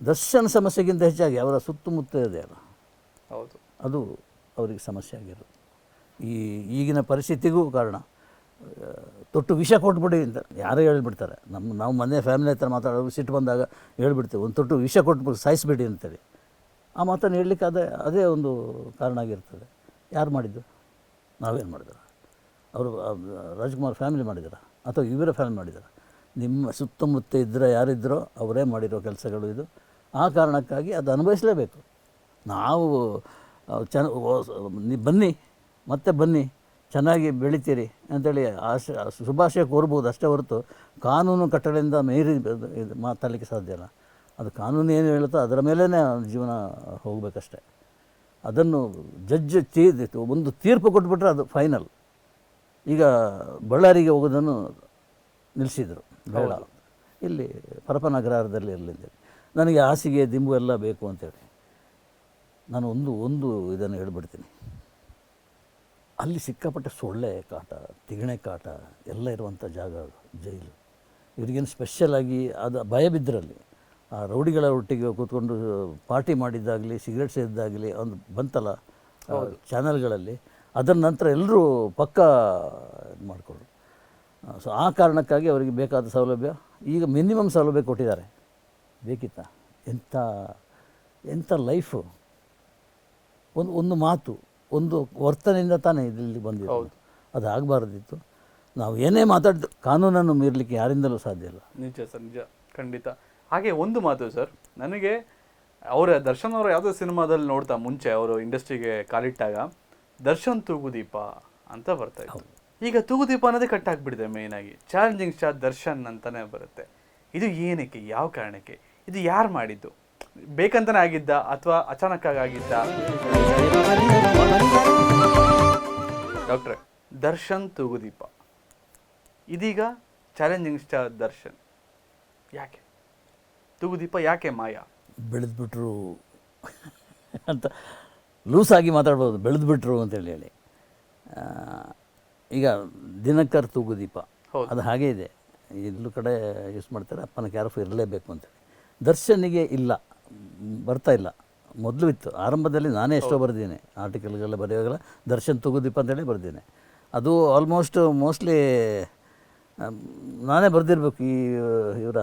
ದರ್ಶನ ಸಮಸ್ಯೆಗಿಂತ ಹೆಚ್ಚಾಗಿ ಅವರ ಸುತ್ತಮುತ್ತ ಇದೆ ಅಲ್ಲ ಹೌದು. ಅದು ಅವರಿಗೆ ಸಮಸ್ಯೆ ಆಗಿರೋದು. ಈ ಈಗಿನ ಪರಿಸ್ಥಿತಿಗೂ ಕಾರಣ. ತೊಟ್ಟು ವಿಷ ಕೊಟ್ಬಿಡಿ ಅಂತ ಯಾರೇ ಹೇಳ್ಬಿಡ್ತಾರೆ. ನಮ್ಮ, ನಾವು ಮನೆ ಫ್ಯಾಮಿಲಿ ಹತ್ರ ಮಾತಾಡೋದು ಸಿಟ್ಟು ಬಂದಾಗ ಹೇಳಿಬಿಡ್ತೀವಿ, ಒಂದು ತೊಟ್ಟು ವಿಷ ಕೊಟ್ಬಿಟ್ಟು ಸಾಯಿಸ್ಬಿಡಿ ಅಂತೇಳಿ. ಆ ಮಾತನ್ನು ಹೇಳಲಿಕ್ಕೆ ಅದೇ ಅದೇ ಒಂದು ಕಾರಣ ಆಗಿರ್ತದೆ. ಯಾರು ಮಾಡಿದ್ದು? ನಾವೇನು ಮಾಡಿದ್ರು? ಅವರು ರಾಜ್ಕುಮಾರ್ ಫ್ಯಾಮಿಲಿ ಮಾಡಿದಾರ ಅಥವಾ ಇವರ ಫ್ಯಾಮಿಲಿ ಮಾಡಿದಾರ ನಿಮ್ಮ ಸುತ್ತಮುತ್ತ ಇದ್ದರೆ ಯಾರಿದ್ದರೋ ಅವರೇ ಮಾಡಿರೋ ಕೆಲಸಗಳು ಇದು. ಆ ಕಾರಣಕ್ಕಾಗಿ ಅದು ಅನುಭವಿಸಲೇಬೇಕು. ನಾವು ಚೆನ್ನ ನೀ ಬನ್ನಿ ಮತ್ತೆ ಬನ್ನಿ ಚೆನ್ನಾಗಿ ಬೆಳಿತೀರಿ ಅಂತೇಳಿ ಆಶ ಶುಭಾಶಯ ಕೋರ್ಬೋದು ಅಷ್ಟೇ ಹೊರತು ಕಾನೂನು ಕಟ್ಟಳೆಯಿಂದ ಮೇರಿ ಇದು- ಇದು ಮಾತಾಡಲಿಕ್ಕೆ ಸಾಧ್ಯ ಇಲ್ಲ. ಅದು ಕಾನೂನು ಏನು ಹೇಳುತ್ತೋ ಅದರ ಮೇಲೇ ಜೀವನ ಹೋಗಬೇಕಷ್ಟೆ. ಅದನ್ನು ಜಡ್ಜ್ ತೀ ಒಂದು ತೀರ್ಪು ಕೊಟ್ಬಿಟ್ರೆ ಅದು ಫೈನಲ್ ಈಗ ಬಳ್ಳಾರಿಗೆ ಹೋಗೋದನ್ನು ನಿಲ್ಲಿಸಿದರು. ಬೇಡ ಇಲ್ಲಿ ಪರಪನಗರದಲ್ಲಿ ಇರಲಿಲ್ಲ ನನಗೆ ಹಾಸಿಗೆ ದಿಂಬು ಎಲ್ಲ ಬೇಕು ಅಂತೇಳಿ. ನಾನು ಒಂದು ಒಂದು ಇದನ್ನು ಹೇಳ್ಬಿಡ್ತೀನಿ. ಅಲ್ಲಿ ಸಿಕ್ಕಾಪಟ್ಟೆ ಸೊಳ್ಳೆ ಕಾಟ ತಿಗಣೆ ಕಾಟ ಎಲ್ಲ ಇರುವಂಥ ಜಾಗ ಅದು ಜೈಲು. ಇವ್ರಿಗೇನು ಸ್ಪೆಷಲಾಗಿ ಅದು ಭಯ ಬಿದ್ದರಲ್ಲಿ. ಆ ರೌಡಿಗಳ ಒಟ್ಟಿಗೆ ಕೂತ್ಕೊಂಡು ಪಾರ್ಟಿ ಮಾಡಿದ್ದಾಗಲಿ ಸಿಗರೇಟ್ ಸೇದಿದ್ದಾಗಲಿ ಒಂದು ಬಂತಲ್ಲ ಚಾನಲ್ಗಳಲ್ಲಿ ಅದರ ನಂತರ ಎಲ್ಲರೂ ಪಕ್ಕ ಇದು ಮಾಡಿಕೊಂಡ್ರು. ಸೊ ಆ ಕಾರಣಕ್ಕಾಗಿ ಅವರಿಗೆ ಬೇಕಾದ ಸೌಲಭ್ಯ ಈಗ ಮಿನಿಮಮ್ ಸೌಲಭ್ಯ ಕೊಟ್ಟಿದ್ದಾರೆ. ಬೇಕಿತ್ತ? ಎಂಥ ಎಂಥ ಲೈಫು ಒಂದು ಒಂದು ಮಾತು ಒಂದು ವರ್ತನೆಯಿಂದ ತಾನೇ ಇಲ್ಲಿ ಬಂದಿದೆ ಅದು ಆಗಬಾರ್ದಿತ್ತು ನಾವು ಏನೇ ಮಾತಾಡಿದ್ರು ಕಾನೂನನ್ನು ಮೀರಲಿಕ್ಕೆ ಯಾರಿಂದಲೂ ಸಾಧ್ಯ ಇಲ್ಲ. ನಿಜ ಸರ್ ನಿಜ. ಖಂಡಿತ. ಹಾಗೆ ಒಂದು ಮಾತು ಸರ್ ನನಗೆ ಅವರ ದರ್ಶನ್ ಅವರ ಯಾವುದೋ ಸಿನಿಮಾದಲ್ಲಿ ನೋಡ್ತಾ ಮುಂಚೆ ಅವರು ಇಂಡಸ್ಟ್ರಿಗೆ ಕಾಲಿಟ್ಟಾಗ ದರ್ಶನ್ ತೂಗುದೀಪ ಅಂತ ಬರ್ತಾ ಇತ್ತು. ಈಗ ತೂಗುದೀಪ ಅನ್ನೋದೇ ಕಟ್ ಆಗಿಬಿಡಿದೆ ಮೇಯ್ನ್ ಆಗಿ. ಚಾಲೆಂಜಿಂಗ್ ಸ್ಟಾರ್ ದರ್ಶನ್ ಅಂತಾನೆ ಬರುತ್ತೆ. ಇದು ಏನಕ್ಕೆ? ಯಾವ ಕಾರಣಕ್ಕೆ? ಇದು ಯಾರು ಮಾಡಿದ್ದು? ಬೇಕಂತಾನೆ ಆಗಿದ್ದ ಅಥವಾ ಅಚಾನಕ್ ಆಗಿದ್ದ ಡಾಕ್ಟ್ರೆ ದರ್ಶನ್ ತೂಗುದೀಪ ಇದೀಗ ಚಾಲೆಂಜಿಂಗ್ ಸ್ಟಾರ್ ದರ್ಶನ್. ಯಾಕೆ? ತೂಗುದೀಪ ಯಾಕೆ ಮಾಯ? ಬೆಳೆದ್ಬಿಟ್ರು ಅಂತ ಲೂಸಾಗಿ ಮಾತಾಡ್ಬೋದು ಬೆಳೆದ್ಬಿಟ್ರು ಅಂತೇಳಿ ಹೇಳಿ ಈಗ ದಿನಕರ್ ತೂಗುದೀಪ. ಅದು ಹಾಗೇ ಇದೆ. ಎಲ್ಲೂ ಕಡೆ ಯೂಸ್ ಮಾಡ್ತಾರೆ ಅಪ್ಪನ ಕ್ಯಾರಫ್ ಇರಲೇಬೇಕು ಅಂತೇಳಿ ದರ್ಶನಿಗೆ ಇಲ್ಲ. ಬರ್ತಾ ಇಲ್ಲ. ಮೊದಲು ಇತ್ತು. ಆರಂಭದಲ್ಲಿ ನಾನೇ ಎಷ್ಟೋ ಬರೆದೀನಿ ಆರ್ಟಿಕಲ್ಗೆಲ್ಲ ಬರೆಯುವಾಗೆಲ್ಲ ದರ್ಶನ್ ತೂಗುದೀಪ ಅಂತೇಳಿ ಬರೆದೀನಿ ಅದು ಆಲ್ಮೋಸ್ಟ್ ಮೋಸ್ಟ್ಲಿ ನಾನೇ ಬರೆದಿರ್ಬೇಕು ಈ ಇವರ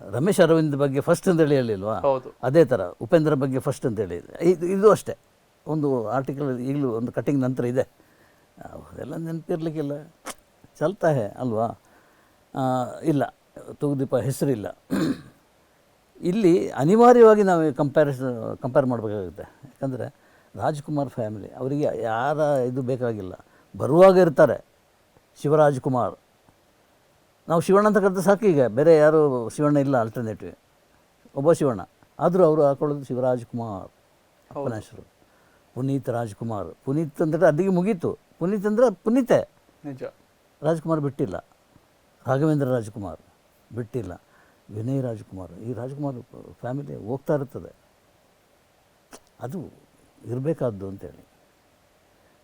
ರಮೇಶ್ ಅರವಿಂದ್ ಬಗ್ಗೆ ಫಸ್ಟ್ ಅಂತೇಳಿ ಹೇಳಿಲ್ವಾ? ಅದೇ ಥರ ಉಪೇಂದ್ರ ಬಗ್ಗೆ ಫಸ್ಟ್ ಅಂತೇಳಿ. ಇದು ಇದು ಅಷ್ಟೇ. ಒಂದು ಆರ್ಟಿಕಲ್ ಈಗಲೂ ಒಂದು ಕಟಿಂಗ್ ನಂತರ ಇದೆ. ಅದೆಲ್ಲ ನೆನಪಿರ್ಲಿಕ್ಕಿಲ್ಲ. ಚಲ್ತಾ ಹೇ ಅಲ್ವಾ? ಇಲ್ಲ. ತೂಗುದೀಪ ಹೆಸರಿಲ್ಲ. ಇಲ್ಲಿ ಅನಿವಾರ್ಯವಾಗಿ ನಾವು ಕಂಪ್ಯಾರಿಸ್ ಕಂಪೇರ್ ಮಾಡಬೇಕಾಗುತ್ತೆ. ಯಾಕಂದರೆ ರಾಜ್ಕುಮಾರ್ ಫ್ಯಾಮಿಲಿ ಅವರಿಗೆ ಯಾರ ಇದು ಬೇಕಾಗಿಲ್ಲ. ಬರುವಾಗ ಇರ್ತಾರೆ ಶಿವರಾಜ್ ಕುಮಾರ್. ನಾವು ಶಿವಣ್ಣ ಅಂತ ಕರೆದು ಸಾಕು ಈಗ. ಬೇರೆ ಯಾರು ಶಿವಣ್ಣ ಇಲ್ಲ ಆಲ್ಟರ್ನೇಟಿವ್ ಒಬ್ಬ ಶಿವಣ್ಣ. ಆದರೂ ಅವರು ಹಾಕೊಳ್ಳೋದು ಶಿವರಾಜ್ ಕುಮಾರ್ ಹೆಸರು ಪುನೀತ್ ರಾಜ್ಕುಮಾರ್ ಪುನೀತ್ ಅಂದರೆ ಅಲ್ಲಿಗೆ ಮುಗೀತು. ಪುನೀತ್ ಅಂದರೆ ಪುನೀತೆ. ನಿಜ. ರಾಜ್ಕುಮಾರ್ ಬಿಟ್ಟಿಲ್ಲ. ರಾಘವೇಂದ್ರ ರಾಜ್ಕುಮಾರ್ ಬಿಟ್ಟಿಲ್ಲ. ವಿನಯ್ ರಾಜ್ಕುಮಾರ್, ಈ ರಾಜ್ಕುಮಾರ್ ಫ್ಯಾಮಿಲಿ ಹೋಗ್ತಾ ಇರ್ತದೆ ಅದು ಇರಬೇಕಾದ್ದು ಅಂತೇಳಿ.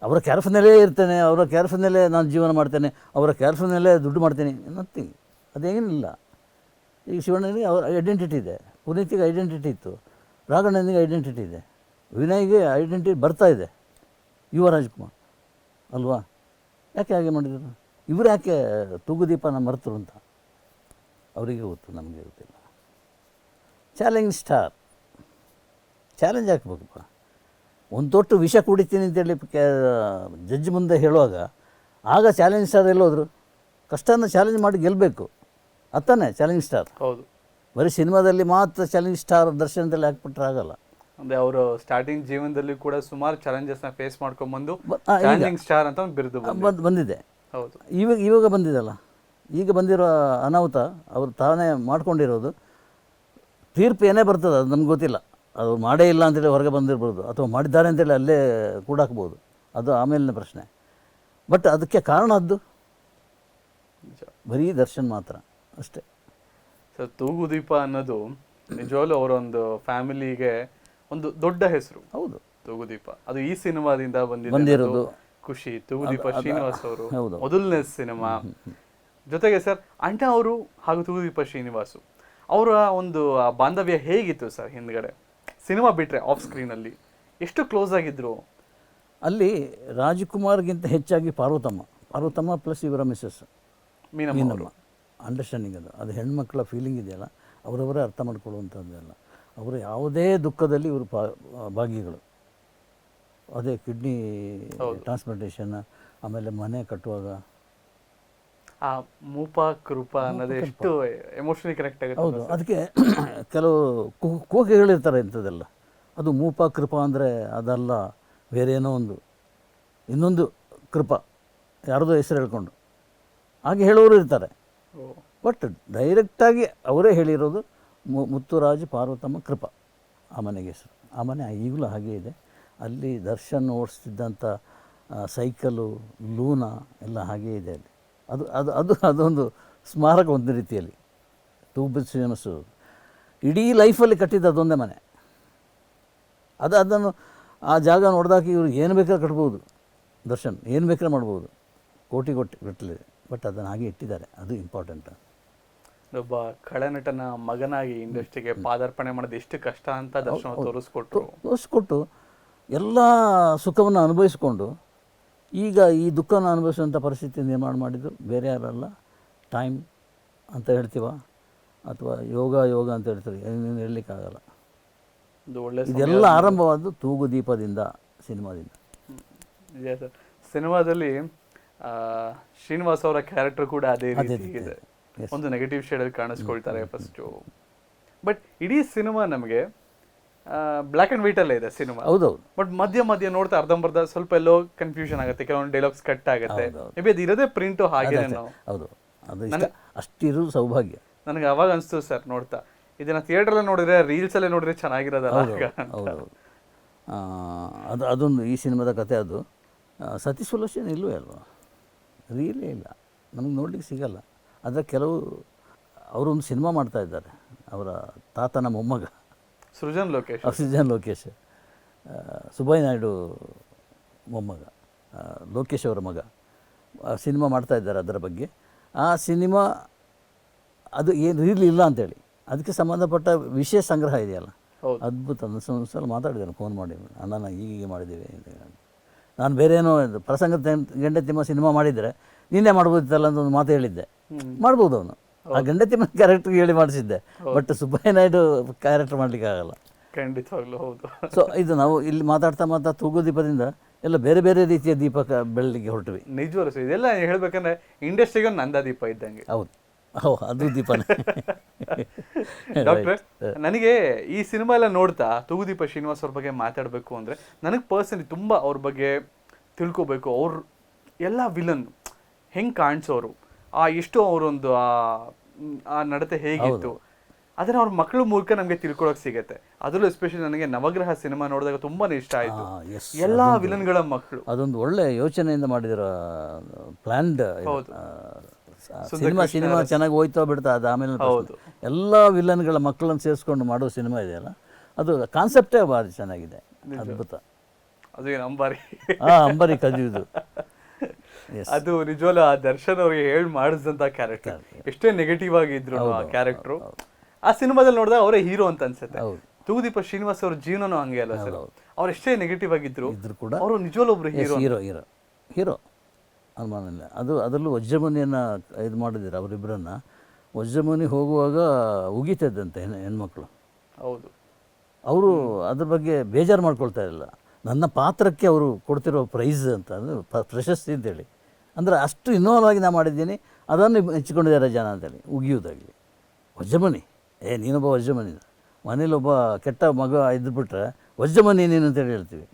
ಅವರ ಕ್ಯಾರ್ಫನಲ್ಲೇ ಇರ್ತೇನೆ, ಅವರ ಕ್ಯಾರ್ಫನಲ್ಲೇ ನಾನು ಜೀವನ ಮಾಡ್ತೇನೆ, ಅವರ ಕ್ಯಾರ್ಫನಲ್ಲೇ ದುಡ್ಡು ಮಾಡ್ತೇನೆ ನಥಿಂಗ್ ಅದೇನಿಲ್ಲ. ಈಗ ಶಿವಣ್ಣನಿಗೆ ಅವರ ಐಡೆಂಟಿಟಿ ಇದೆ, ಪುನೀತಿಗೆ ಐಡೆಂಟಿಟಿ ಇತ್ತು, ರಾಘಣ್ಣನಿಗೆ ಐಡೆಂಟಿಟಿ ಇದೆ, ವಿನಯ್ಗೆ ಐಡೆಂಟಿಟಿ ಬರ್ತಾ ಇದೆ, ಯುವ ರಾಜ್ಕುಮಾರ್. ಅಲ್ವಾ? ಯಾಕೆ ಹಾಗೆ ಮಾಡಿದರು? ಇವರು ಯಾಕೆ ತೂಗುದೀಪನ ಮರೆತರು ಅಂತ? ಅವರಿಗೆ ಗೊತ್ತು ನಮಗೆ ಗೊತ್ತಿಲ್ಲ. ಚಾಲೆಂಜ್ ಸ್ಟಾರ್ ಚಾಲೆಂಜ್ ಹಾಕ್ಬೇಕಪ್ಪ ಒಂದು ತೊಟ್ಟು ವಿಷ ಕುಡಿತೀನಿ ಅಂತೇಳಿ ಜಡ್ಜ್ ಮುಂದೆ ಹೇಳುವಾಗ ಆಗ ಚಾಲೆಂಜ್ ಸ್ಟಾರ್ ಎಲ್ಲೋದ್ರು ಕಷ್ಟನ ಚಾಲೆಂಜ್ ಮಾಡಿ ಗೆಲ್ಲಬೇಕು ಅತ್ತಾನೆ ಚಾಲೆಂಜ್ ಸ್ಟಾರ್ ಹೌದು. ಬರೀ ಸಿನಿಮಾದಲ್ಲಿ ಮಾತ್ರ ಚಾಲೆಂಜ್ ಸ್ಟಾರ್ ದರ್ಶನದಲ್ಲಿ ಹಾಕ್ಬಿಟ್ರೆ ಆಗಲ್ಲ. ಅಂದ್ರೆ ಅವರು ಸ್ಟಾರ್ಟಿಂಗ್ ಜೀವನದಲ್ಲಿ ಕೂಡ ಸುಮಾರು ಚಾಲೆಂಜಸ್ನ ಫೇಸ್. ಚಾಲೆಂಜಿಂಗ್ ಸ್ಟಾರ್ ಅಂತ ಒಂದು ಬಿರುದು ಬಂದಿದೆ. ಹೌದು. ಇವಾಗ ಇವಾಗ ಬಂದಿದಲ್ಲ? ಈಗ ಬಂದಿರೋ ಅನಾಹುತ ಅವರು ತಾನೇ ಮಾಡ್ಕೊಂಡಿರೋದು. ತೀರ್ಪು ಏನೇ ಬರ್ತದೆ ಅದು ನಮ್ಗೆ ಗೊತ್ತಿಲ್ಲ. ಅದು ಮಾಡೇ ಇಲ್ಲ ಅಂತೇಳಿ ಹೊರಗೆ ಬಂದಿರ್ಬೋದು. ಅಥವಾ ಮಾಡಿದ್ದಾರೆ ಅಂತೇಳಿ ಅಲ್ಲೇ ಕೂಡಾಕ್ಬೋದು. ಅದು ಆಮೇಲಿನ ಪ್ರಶ್ನೆ. ಬಟ್ ಅದಕ್ಕೆ ಕಾರಣ ಅದು. ಬರೀ ದರ್ಶನ್ ಮಾತ್ರ. ಅಷ್ಟೇ. ಸೊ ತೂಗುದೀಪ ಅನ್ನೋದು ನಿಜವಾಗ್ಲೂ ಅವರೊಂದು ಫ್ಯಾಮಿಲಿಗೆ ಒಂದು ದೊಡ್ಡ ಹೆಸರು. ಹೌದು. ತೂಗುದೀಪ ಅದು ಈ ಸಿನಿಮಾದಿಂದ ಬಂದಿರೋದು. ಖುಷಿ. ತೂಗುದೀಪ ಶ್ರೀನಿವಾಸ್ ಅವರು. ಮೊದಲನೇ ಸಿನಿಮಾ. ಜೊತೆಗೆ ಸರ್ ಅಂಟ ಅವರು ಹಾಗೂ ತೂದೀಪ ಶ್ರೀನಿವಾಸು ಅವರ ಒಂದು ಆ ಬಾಂಧವ್ಯ ಹೇಗಿತ್ತು ಸರ್ ಹಿಂದ್ಗಡೆ? ಸಿನಿಮಾ ಬಿಟ್ರೆ ಆಫ್ ಸ್ಕ್ರೀನ್ ಅಲ್ಲಿ ಎಷ್ಟು ಕ್ಲೋಸ್ ಆಗಿದ್ರು? ಅಲ್ಲಿ ರಾಜ್ಕುಮಾರ್ಗಿಂತ ಹೆಚ್ಚಾಗಿ ಪಾರ್ವತಮ್ಮ ಪಾರ್ವತಮ್ಮ ಪ್ಲಸ್ ಇವರ ಮಿಸ್ಸಸ್ ಮೀನಮ್ಮ ಅಂಡರ್ಸ್ಟ್ಯಾಂಡಿಂಗ್ ಅದು. ಅದು ಹೆಣ್ಮಕ್ಳ ಫೀಲಿಂಗ್ ಇದೆಯಲ್ಲ ಅವರವರೇ ಅರ್ಥ ಮಾಡ್ಕೊಳ್ಳುವಂಥದ್ದೆಲ್ಲ. ಅವರು ಯಾವುದೇ ದುಃಖದಲ್ಲಿ ಇವರು ಪಾ ಭಾಗಿಗಳು. ಅದೇ ಕಿಡ್ನಿ ಟ್ರಾನ್ಸ್ಪ್ಲಾಂಟೇಷನ್ ಆಮೇಲೆ ಮನೆ ಕಟ್ಟುವಾಗ. ಆ ಮೂಪ ಕೃಪ ಅನ್ನೋದು ಎಷ್ಟು ಎಮೋಷನಲಿ ಕನೆಕ್ಟ್ ಆಗುತ್ತೆ ಹೌದು ಅದಕ್ಕೆ ಕೆಲವು ಕೋಕೆಗಳಿರ್ತಾರೆ ಇಂಥದ್ದೆಲ್ಲ. ಅದು ಮೂಪ ಕೃಪ ಅಂದರೆ ಅದಲ್ಲ ಬೇರೆ ಏನೋ ಒಂದು ಇನ್ನೊಂದು ಕೃಪ ಯಾರದೋ ಹೆಸರು ಹೇಳ್ಕೊಂಡು. ಹಾಗೆ ಹೇಳೋರು ಇರ್ತಾರೆ. ಬಟ್ ಡೈರೆಕ್ಟಾಗಿ ಅವರೇ ಹೇಳಿರೋದು ಮುತ್ತುರಾಜ್ ಪಾರ್ವತಮ್ಮ ಕೃಪ ಆ ಮನೆಗೆ ಹೆಸರು. ಆ ಮನೆ ಈಗಲೂ ಹಾಗೇ ಇದೆ. ಅಲ್ಲಿ ದರ್ಶನ್ ಓಡಿಸ್ತಿದ್ದಂಥ ಸೈಕಲು ಲೂನ ಎಲ್ಲ ಹಾಗೇ ಇದೆ ಅಲ್ಲಿ. ಅದು ಅದು ಅದು ಅದೊಂದು ಸ್ಮಾರಕ ಒಂದು ರೀತಿಯಲ್ಲಿ. ತೂಬು ಫೇಮಸ್ಸು ಇಡೀ ಲೈಫಲ್ಲಿ ಕಟ್ಟಿದ್ದು ಅದೊಂದೇ ಮನೆ. ಅದು ಅದನ್ನು ಆ ಜಾಗ ನೋಡಿದಾಗ ಇವರು ಏನು ಬೇಕಾದ್ರೆ ಕಟ್ಬೋದು. ದರ್ಶನ್ ಏನು ಬೇಕಾದ್ರೆ ಮಾಡ್ಬೋದು. ಕೋಟಿ ಕೊಟ್ಟು ಕಟ್ಟಲಿ ಬಟ್ ಅದನ್ನು ಹಾಗೆ ಇಟ್ಟಿದ್ದಾರೆ. ಅದು ಇಂಪಾರ್ಟೆಂಟ್ ಒಬ್ಬ ಖಳನಟನ ಮಗನಾಗಿ ಇಂಡಸ್ಟ್ರಿಗೆ ಪಾದಾರ್ಪಣೆ ಮಾಡೋದು ಎಷ್ಟು ಕಷ್ಟ ಅಂತ ದರ್ಶನ ತೋರಿಸ್ಕೊಟ್ರು. ತೋರಿಸ್ಕೊಟ್ಟು ಎಲ್ಲ ಸುಖವನ್ನು ಅನುಭವಿಸ್ಕೊಂಡು ಈಗ ಈ ದುಃಖನ ಅನುಭವಿಸುವಂಥ ಪರಿಸ್ಥಿತಿ ನಿರ್ಮಾಣ ಮಾಡಿದ್ದು ಬೇರೆ ಯಾರಲ್ಲ. ಟೈಮ್ ಅಂತ ಹೇಳ್ತೀವ? ಅಥವಾ ಯೋಗ ಯೋಗ ಅಂತ ಹೇಳ್ತೀವಿ. ಏನೇನು ಹೇಳಲಿಕ್ಕಾಗಲ್ಲ. ಇದೆಲ್ಲ ಆರಂಭವಾದ್ದು ತೂಗು ದೀಪದಿಂದ ಸಿನಿಮಾದಿಂದ. ಸರ್ ಸಿನಿಮಾದಲ್ಲಿ ಶ್ರೀನಿವಾಸ್ ಅವರ ಕ್ಯಾರೆಕ್ಟರ್ ಕೂಡ ಅದೇ ರೀತಿ ಇದೆ. ಒಂದು ನೆಗೆಟಿವ್ ಶೇಡಲ್ಲಿ ಕಾಣಿಸ್ಕೊಳ್ತಾರೆ ಫಸ್ಟು ಬಟ್ ಇಡೀ ಸಿನಿಮಾ ನಮಗೆ ಬ್ಲ್ಯಾಕ್ ಅಂಡ್ ವೈಟ್ ಅಲ್ಲೇ ಇದೆ ಸಿನಿಮಾ. ಹೌದೌದು. ಬಟ್ ಮಧ್ಯ ಮಧ್ಯ ನೋಡ್ತಾ ಅರ್ಧಂಬರ್ಧ ಸ್ವಲ್ಪ ಎಲ್ಲೋ ಕನ್ಫ್ಯೂಷನ್ ಆಗುತ್ತೆ ಕೆಲವೊಂದು ಡೈಲಾಗ್ಸ್ ಕಟ್ ಆಗುತ್ತೆ. ಮೇಬಿ ಮೇ ಬಿ ಅದು ಇರೋದೇ ಪ್ರಿಂಟು ಹಾಗೆ ನಾವು. ಹೌದು. ಅದು ಅಷ್ಟಿರು ಸೌಭಾಗ್ಯ. ನನಗೆ ಅವಾಗ ಅನಿಸ್ತು ಸರ್ ನೋಡ್ತಾ. ಇದನ್ನ ಥಿಯೇಟ್ರಲ್ಲೇ ನೋಡಿದ್ರೆ ರೀಲ್ಸಲ್ಲೇ ನೋಡಿದ್ರೆ ಚೆನ್ನಾಗಿರೋದಲ್ಲ ಹೌದು ಅದು ಅದೊಂದು ಈ ಸಿನಿಮಾದ ಕತೆ ಅದು. ಸತೀಶ್ ಸತಿ ಸುಲಕ್ಷಣ ಇಲ್ಲವೇ ಅಲ್ವಾ? ರೀಲೇ ಇಲ್ಲ. ನಮಗೆ ನೋಡ್ಲಿಕ್ಕೆ ಸಿಗಲ್ಲ. ಆದರೆ ಕೆಲವು ಅವರೊಂದು ಸಿನಿಮಾ ಮಾಡ್ತಾ ಇದ್ದಾರೆ. ಅವರ ತಾತನ ಮೊಮ್ಮಗ. ಸೃಜನ್ ಲೋಕೇಶ್. ಸೃಜನ್ ಲೋಕೇಶ್. ಸುಬ್ಬಯ್ಯ ನಾಯ್ಡು ಮೊಮ್ಮಗ ಲೋಕೇಶ್ ಅವರ ಮಗ. ಸಿನಿಮಾ ಮಾಡ್ತಾ ಇದ್ದಾರೆ ಅದರ ಬಗ್ಗೆ. ಆ ಸಿನಿಮಾ ಅದು ಏನು ಇರಲಿಲ್ಲ ಇಲ್ಲ ಅಂತೇಳಿ. ಅದಕ್ಕೆ ಸಂಬಂಧಪಟ್ಟ ವಿಷಯ ಸಂಗ್ರಹ ಇದೆಯಲ್ಲ. ಅದ್ಭುತ. ಒಂದು ಸಲ- ಮಾತಾಡಿದ್ದೇನೆ ಫೋನ್ ಮಾಡಿ ಅಣ್ಣ ನಾನು ಹೀಗೆ ಮಾಡಿದ್ದೀವಿ. ನಾನು ಬೇರೆ ಏನೋ ಇದು ಪ್ರಸಂಗ ಗಂಡೆ ತಿಮ್ಮ ಸಿನಿಮಾ ಮಾಡಿದರೆ ನಿನ್ನೆ ಮಾಡ್ಬೋದಿತ್ತಲ್ಲ ಅಂತ ಒಂದು ಮಾತು ಹೇಳಿದ್ದೆ. ಮಾಡ್ಬೋದು ಅವನು. ಆ ಗಂಡತಿ ಮನೆ ಕ್ಯಾರೆಕ್ಟರ್ ಹೇಳಿ ಮಾಡಿಸಿದ್ದೆ. ಬಟ್ ಸುಬ್ಬಯ್ಯ ನಾಯ್ಡು ಕ್ಯಾರೆಕ್ಟರ್ ಮಾಡ್ಲಿಕ್ಕೆ ಆಗಲ್ಲ ಖಂಡಿತವಾಗ್ಲೂ ಹೌದು. ಸೊ ಇದು ನಾವು ಇಲ್ಲಿ ಮಾತಾಡ್ತಾ ಮಾತಾ ತೂಗು ದೀಪದಿಂದ ಎಲ್ಲ ಬೇರೆ ಬೇರೆ ರೀತಿಯ ದೀಪಕ ಬೆಳಲಿಕ್ಕೆ ಹೊರಟ್ವಿ. ನಿಜವಲ್ಲ ಸರ್ ಇದೆಲ್ಲ ಹೇಳ್ಬೇಕಂದ್ರೆ ಇಂಡಸ್ಟ್ರಿಗೆ ಒಂದು ನಂದಾದೀಪ ಇದ್ದಂಗೆ. ಹೌದು. ಅದು ದೀಪನೇ. ಡಾಕ್ಟರ್ ನನಗೆ ಈ ಸಿನಿಮಾ ಎಲ್ಲ ನೋಡ್ತಾ ತೂಗುದೀಪ ಶ್ರೀನಿವಾಸ್ ಅವ್ರ ಬಗ್ಗೆ ಮಾತಾಡಬೇಕು ಅಂದ್ರೆ ನನಗೆ ಪರ್ಸನಲಿ ತುಂಬಾ ಅವ್ರ ಬಗ್ಗೆ ತಿಳ್ಕೊಬೇಕು. ಅವ್ರ ಎಲ್ಲ ವಿಲನ್ ಹೆಂಗ್ ಕಾಣಿಸೋರು. ಆ ಎಷ್ಟು ಅವರೊಂದು ಆ ನಡತೆ ಹೇಗಿತ್ತು? ಅದನ್ನ ಅವ್ರ ಮಕ್ಕಳ ಮೂಲಕ ನಮಗೆ ತಿಳ್ಕೊಳಕ್ ಸಿಗತ್ತೆ. ಅದರಲ್ಲೂ ಎಸ್ಪೆಷಲಿ ನನಗೆ ನವಗ್ರಹ ಸಿನಿಮಾ ನೋಡಿದಾಗ ತುಂಬಾನೇ ಇಷ್ಟ ಆಯ್ತು. ಎಲ್ಲಾ ವಿಲನ್ಗಳ ಮಕ್ಕಳು ಅದೊಂದು ಒಳ್ಳೆ ಯೋಚನೆಯಿಂದ ಮಾಡಿದಿರೋ ಪ್ಲಾನ್ಡ್. ಸಿನಿಮಾ ಸಿನಿಮಾ ಚೆನ್ನಾಗಿ ಹೋಯ್ತಾ ಬಿಡ್ತಾ ಅದು ಆಮೇಲೆ ಎಲ್ಲಾ ವಿಲನ್ಗಳ ಮಕ್ಕಳನ್ನ ಸೇರಿಸ್ಕೊಂಡು ಮಾಡೋ ಸಿನಿಮಾ ಇದೆಯಲ್ಲ? ಅದು ಕಾನ್ಸೆಪ್ಟೇ ಭಾರಿ ಚೆನ್ನಾಗಿದೆ. ಅದ್ಭುತ. ಅದು ಏನು ಅಂಬಾರಿ? ಆ ಅಂಬಾರಿ ಕದಿಯುವುದು ಅದು ನಿಜವಲ್ಲ ಆ ದರ್ಶನ್ ಅವ್ರಿಗೆ ಹೇಳಿ ಮಾಡಿಸಿದಂತ ಕ್ಯಾರೆಕ್ಟರ್ ಎಷ್ಟೇ ನೆಗೆಟಿವ್ ಆಗಿ ಆಗಿದ್ರು ಆ ಕ್ಯಾರೆಕ್ಟರ್ ಆ ಸಿನಿಮಾದಲ್ಲಿ ನೋಡಿದಾಗ ಅವರೇ ಹೀರೋ ಅಂತ ಅನ್ಸುತ್ತೆ. ತೂಗುದೀಪ ಶ್ರೀನಿವಾಸ್ ಅವ್ರ ಜೀವನನೂ ಹಂಗೆ ಅಲ್ಲ ಸರ್? ಅವ್ರು ಎಷ್ಟೇ ನೆಗೆಟಿವ್ ಆಗಿದ್ರು ಇದ್ರು ಕೂಡ ಅವರು ನಿಜವಲ್ಲ ಒಬ್ರು ಹೀರೋ ಹೀರೋ ಹೀರೋ ಹೀರೋ ಅನುಮಾನ ಅದು ಅದರಲ್ಲೂ ವಜ್ರಮುನಿಯನ್ನು ಇದು ಮಾಡಿದ್ದೀರ ಅವರಿಬ್ಬರನ್ನ ವಜ್ರಮುನಿ ಹೋಗುವಾಗ ಉಗಿತಿದ್ದಂತೆ ಹೆಣ್ ಹೆಣ್ಮಕ್ಳು. ಹೌದು. ಅವರು ಅದ್ರ ಬಗ್ಗೆ ಬೇಜಾರು ಮಾಡ್ಕೊಳ್ತಾ ಇರಲಿಲ್ಲ ನನ್ನ ಪಾತ್ರಕ್ಕೆ ಅವರು ಕೊಡ್ತಿರೋ ಪ್ರೈಸ್ ಅಂತ ಅಂದರೆ ಪ್ರಶಸ್ತಿ ಅಂತೇಳಿ. ಅಂದರೆ ಅಷ್ಟು ಇನ್ವಾಲ್ವ್ ಆಗಿ ನಾನು ಮಾಡಿದ್ದೀನಿ, ಅದನ್ನು ಹೆಚ್ಚಿಕೊಂಡಿದ್ದಾರೆ ಜನ ಅಂತೇಳಿ ಉಗಿಯೋದಾಗಲಿ ವಜ್ರಮನಿ ಏ, ನೀನೊಬ್ಬ ವಜ್ರಮನಿ ಮನೇಲಿ ಒಬ್ಬ ಕೆಟ್ಟ ಮಗ ಇದ್ದುಬಿಟ್ರೆ ವಜ್ರಮನಿ ನೀನು ಅಂತೇಳಿ ಹೇಳ್ತೀವಿ.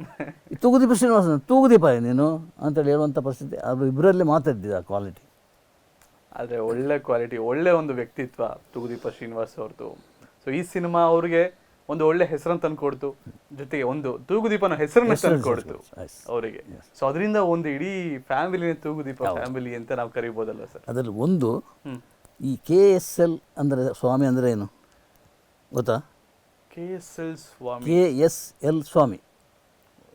ತೂಗುದೀಪ ಶ್ರೀನಿವಾಸ ತೂಗುದೀಪ ನೀನು ಅಂತೇಳಿ ಹೇಳುವಂಥ ಪರಿಸ್ಥಿತಿ ಅದು ಇಬ್ಬರಲ್ಲಿ ಮಾತಾಡ್ತಿದ್ದೆ ಆ ಕ್ವಾಲಿಟಿ ಆದರೆ ಒಳ್ಳೆ ಕ್ವಾಲಿಟಿ ಒಳ್ಳೆ ಒಂದು ವ್ಯಕ್ತಿತ್ವ ತೂಗುದೀಪ ಶ್ರೀನಿವಾಸ್ ಅವ್ರದ್ದು. ಸೊ ಈ ಸಿನಿಮಾ ಅವ್ರಿಗೆ ಒಂದು ಒಳ್ಳೆ ಹೆಸರನ್ನು ತಂದ್ಕೊಡ್ತು ಜೊತೆಗೆ ಒಂದು ತೂಗುದೀಪನ ಹೆಸರನ್ನ ತಂದು ಕೊಡ್ತು ಅವರಿಗೆ. ಸೊ ಅದರಿಂದ ಒಂದು ಇಡೀ ಫ್ಯಾಮಿಲಿನೇ ತೂಗುದೀಪ ಫ್ಯಾಮಿಲಿ ಅಂತ ನಾವು ಕರಿಬೋದಲ್ಲ ಸರ್? ಅದರಲ್ಲಿ ಒಂದು ಈ ಕೆ ಎಸ್ ಎಲ್ ಅಂದರೆ ಸ್ವಾಮಿ ಅಂದರೆ ಏನು? ಗೊತ್ತಾ? K S L Swamy. K S L Swamy.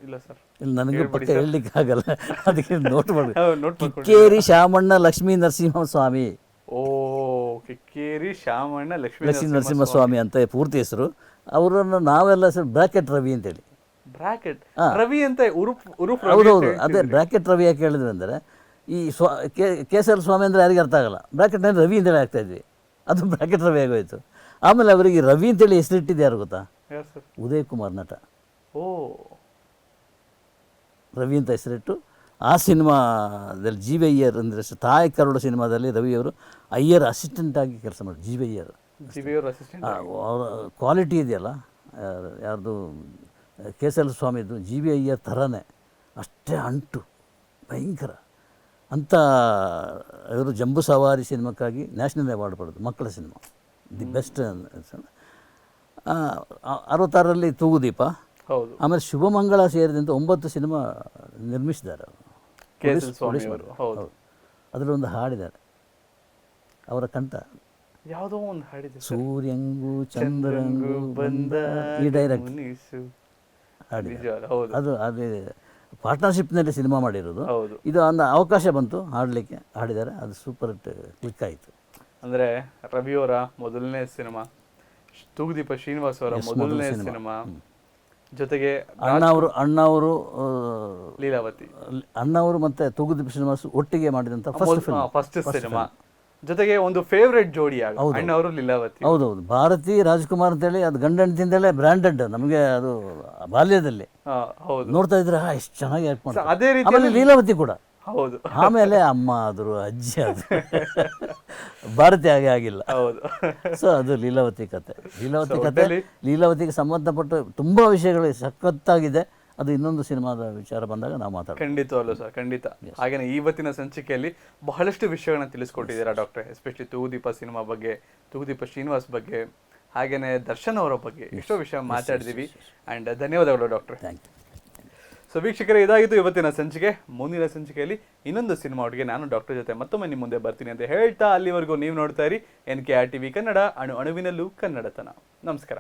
ಇಲ್ಲ ಸರ್. ಇಲ್ಲಿ ನನಗೆ ಪಕ್ಕ ಹೇಳಲಿಕ್ಕೆ ಆಗಲ್ಲ. ಅದಕ್ಕೆ ನೋಟ್ ಮಾಡಿ ಕಿಕ್ಕೇರಿ ಶಾಮಣ್ಣ ಲಕ್ಷ್ಮೀ ನರಸಿಂಹ ಸ್ವಾಮಿ. ಓ ಕಿಕ್ಕೇರಿ ಶಾಮಣ್ಣ ಲಕ್ಷ್ಮೀ ಲಕ್ಷ್ಮೀ ನರಸಿಂಹ ಸ್ವಾಮಿ. ಅಂತ ಪೂರ್ತಿ ಹೆಸರು. ಅವರನ್ನು ನಾವೆಲ್ಲ ಸರ್ ಬ್ರಾಕೆಟ್ ರವಿ ಅಂತೇಳಿ. ಬ್ರಾಕೆಟ್? ರವಿ ಅಂತ ಉರುಪ್ ಉರುಪ್ ರವಿ ಹೌದೌದು. ಅದೇ ಬ್ರಾಕೆಟ್ ರವಿ ಯಾಕೆ ಹೇಳಿದ್ವಿ ಅಂದರೆ ಈ ಸ್ವ K K S L Swamy ಅಂದರೆ ಯಾರಿಗೆ ಅರ್ಥ ಆಗಲ್ಲ. ಬ್ರಾಕೆಟ್ನಲ್ಲಿ ರವಿ ಅಂತೇಳಿ ಆಗ್ತಾ ಇದ್ವಿ. ಅದು ಬ್ರಾಕೆಟ್ ರವಿ ಆಗೋಯ್ತು. ಆಮೇಲೆ ಅವರಿಗೆ ರವಿ ಅಂತೇಳಿ ಹೆಸರಿಟ್ಟಿದ್ದು ಯಾರು ಗೊತ್ತಾ? ಉದಯ್ ಕುಮಾರ್ ನಟ. ಓ. ರವಿ ಅಂತ ಹೆಸರಿಟ್ಟು ಆ ಸಿನಿಮಾದಲ್ಲಿ ಜಿ ವಿ ಅಯ್ಯರ್ ಅಂದರೆ ತಾಯಿ ಕರುಡು ಸಿನಿಮಾದಲ್ಲಿ ರವಿಯವರು ಅಯ್ಯರ್ ಅಸಿಸ್ಟೆಂಟ್ ಆಗಿ ಕೆಲಸ ಮಾಡಿ ಜಿ ಅವರ ಕ್ವಾಲಿಟಿ ಇದೆಯಲ್ಲ. ಯಾರ್- ಯಾರ್ದು ಕೇಸಲ್ ಸ್ವಾಮಿದು ಜಿ ಬಿ ಅಯ್ಯ ಥರನೇ ಅಷ್ಟೇ ಅಂಟು ಭಯಂಕರ. ಅಂತ ಇವರು ಜಂಬು ಸವಾರಿ ಸಿನಿಮಾಕ್ಕಾಗಿ ನ್ಯಾಷನಲ್ ಅವಾರ್ಡ್ ಪಡೆದು ಮಕ್ಕಳ ಸಿನಿಮಾ. ದಿ ಬೆಸ್ಟ್ ಅರವತ್ತಾರರಲ್ಲಿ ತೂಗುದೀಪ. ಹೌದು. ಆಮೇಲೆ ಶುಭಮಂಗಳ ಸೇರಿದಂತೆ ಒಂಬತ್ತು ಸಿನಿಮಾ ನಿರ್ಮಿಸಿದ್ದಾರೆ ಅವರು. ಎಲ್ ಹೌದು. ಅದರಲ್ಲಿ ಒಂದು ಹಾಡಿದ್ದಾರೆ. ಅವರ ಕಂಠ. ಯಾವುದೋ ಒಂದು ಹಾಡಿದೆ ಸೂರ್ಯಂಗು ಚಂದ್ರಂಗು ಬಂದ ಈ ಡೈರೆಕ್ಟ್ ಅದು ಅದೇ ಪಾರ್ಟ್ನರ್ಶಿಪ್ನಲ್ಲಿ ಸಿನಿಮಾ ಮಾಡಿರೋದು. ಹೌದು. ಇದು ಒಂದು ಅವಕಾಶ ಬಂತು ಹಾಡಲಿಕ್ಕೆ ಹಾಡಿದ್ದಾರೆ ಅದು ಸೂಪರ್ ಹಿಟ್ ಕ್ಲಿಕ್ ಆಯಿತು. ಅಂದ್ರೆ ರವಿಯವರ ಮೊದಲನೇ ಸಿನಿಮಾ ತೂಗುದೀಪ ಶ್ರೀನಿವಾಸ್ ಅವರ ಮೊದಲನೇ ಸಿನಿಮಾ. ಜೊತೆಗೆ ಅಣ್ಣ ಅವರು ಅಣ್ಣ ಅವರು ಲೀಲಾವತಿ. ಅಣ್ಣವರು ಮತ್ತೆ ತೂಗುದೀಪ ಶ್ರೀನಿವಾಸ್ ಒಟ್ಟಿಗೆ ಮಾಡಿದಂಥ ಫಸ್ಟ್ ಸಿನಿಮಾ. ಜೊತೆಗೆ ಒಂದು ಫೇವ್ರೆಟ್ ಜೋಡಿ ಅಣ್ಣ ಅವರು ಲೀಲಾವತಿ. ಹೌದೌದು. ಭಾರತಿ ರಾಜ್ಕುಮಾರ್ ಅಂತೇಳಿ ಅದು ಗಂಡ ಹೆಂಡತಿಯಿಂದಲೇ ಬ್ರ್ಯಾಂಡೆಡ್ ನಮಗೆ ಅದು ಬಾಲ್ಯದಲ್ಲಿ. ನೋಡ್ತಾ ಇದ್ರೆ ಎಷ್ಟು ಚೆನ್ನಾಗಿ ಆಕ್ಟ್ ಮಾಡ್ತಾರೆ. ಅದೇ ರೀತಿ ಲೀಲಾವತಿ ಕೂಡ. ಹೌದು. ಆಮೇಲೆ ಅಮ್ಮ ಆದರು ಅಜ್ಜಿ ಆದ್ರು. ಭಾರತಿ ಹಾಗೆ ಆಗಿಲ್ಲ. ಹೌದು. ಸೊ ಅದು ಲೀಲಾವತಿ ಕತೆ. ಲೀಲಾವತಿ ಕತೆ ಲೀಲಾವತಿಗೆ ಸಂಬಂಧಪಟ್ಟ ತುಂಬಾ ವಿಷಯಗಳು ಸಖತ್ತಾಗಿದೆ. ಅದು ಇನ್ನೊಂದು ಸಿನಿಮಾದ ವಿಚಾರ ಬಂದಾಗ ನಾವು ಮಾತಾಡ್ತೀವಿ ಖಂಡಿತವಲ್ಲೂ ಸರ್ ಖಂಡಿತ. ಹಾಗೆಯೇ ಇವತ್ತಿನ ಸಂಚಿಕೆಯಲ್ಲಿ ಬಹಳಷ್ಟು ವಿಷಯಗಳನ್ನ ತಿಳಿಸ್ಕೊಟ್ಟಿದ್ದೀರಾ ಡಾಕ್ಟರ್? ಎಸ್ಪೆಷಲಿ ತೂಗುದೀಪ ಸಿನಿಮಾ ಬಗ್ಗೆ ತೂಗುದೀಪ ಶ್ರೀನಿವಾಸ್ ಬಗ್ಗೆ ಹಾಗೇನೆ ದರ್ಶನ್ ಅವರ ಬಗ್ಗೆ ಎಷ್ಟೋ ವಿಷಯ ಮಾತಾಡಿದೀವಿ ಆ್ಯಂಡ್ ಧನ್ಯವಾದಗಳು ಡಾಕ್ಟರ್. ಥ್ಯಾಂಕ್ ಯು ಸೊ ವೀಕ್ಷಕರೇ ಇದಾಗಿತ್ತು ಇವತ್ತಿನ ಸಂಚಿಕೆ. ಮುಂದಿನ ಸಂಚಿಕೆಯಲ್ಲಿ ಇನ್ನೊಂದು ಸಿನಿಮಾ ಒಟ್ಟಿಗೆ ನಾನು ಡಾಕ್ಟರ್ ಜೊತೆ ಮತ್ತೊಮ್ಮೆ ನಿಮ್ಮ ಮುಂದೆ ಬರ್ತೀನಿ ಅಂತ ಹೇಳ್ತಾ ಅಲ್ಲಿವರೆಗೂ ನೀವು ನೋಡ್ತಾ ಇರಿ. N K R T V Kannada ಅಣು ಅಣುವಿನಲ್ಲೂ ಕನ್ನಡತನ. ನಮಸ್ಕಾರ.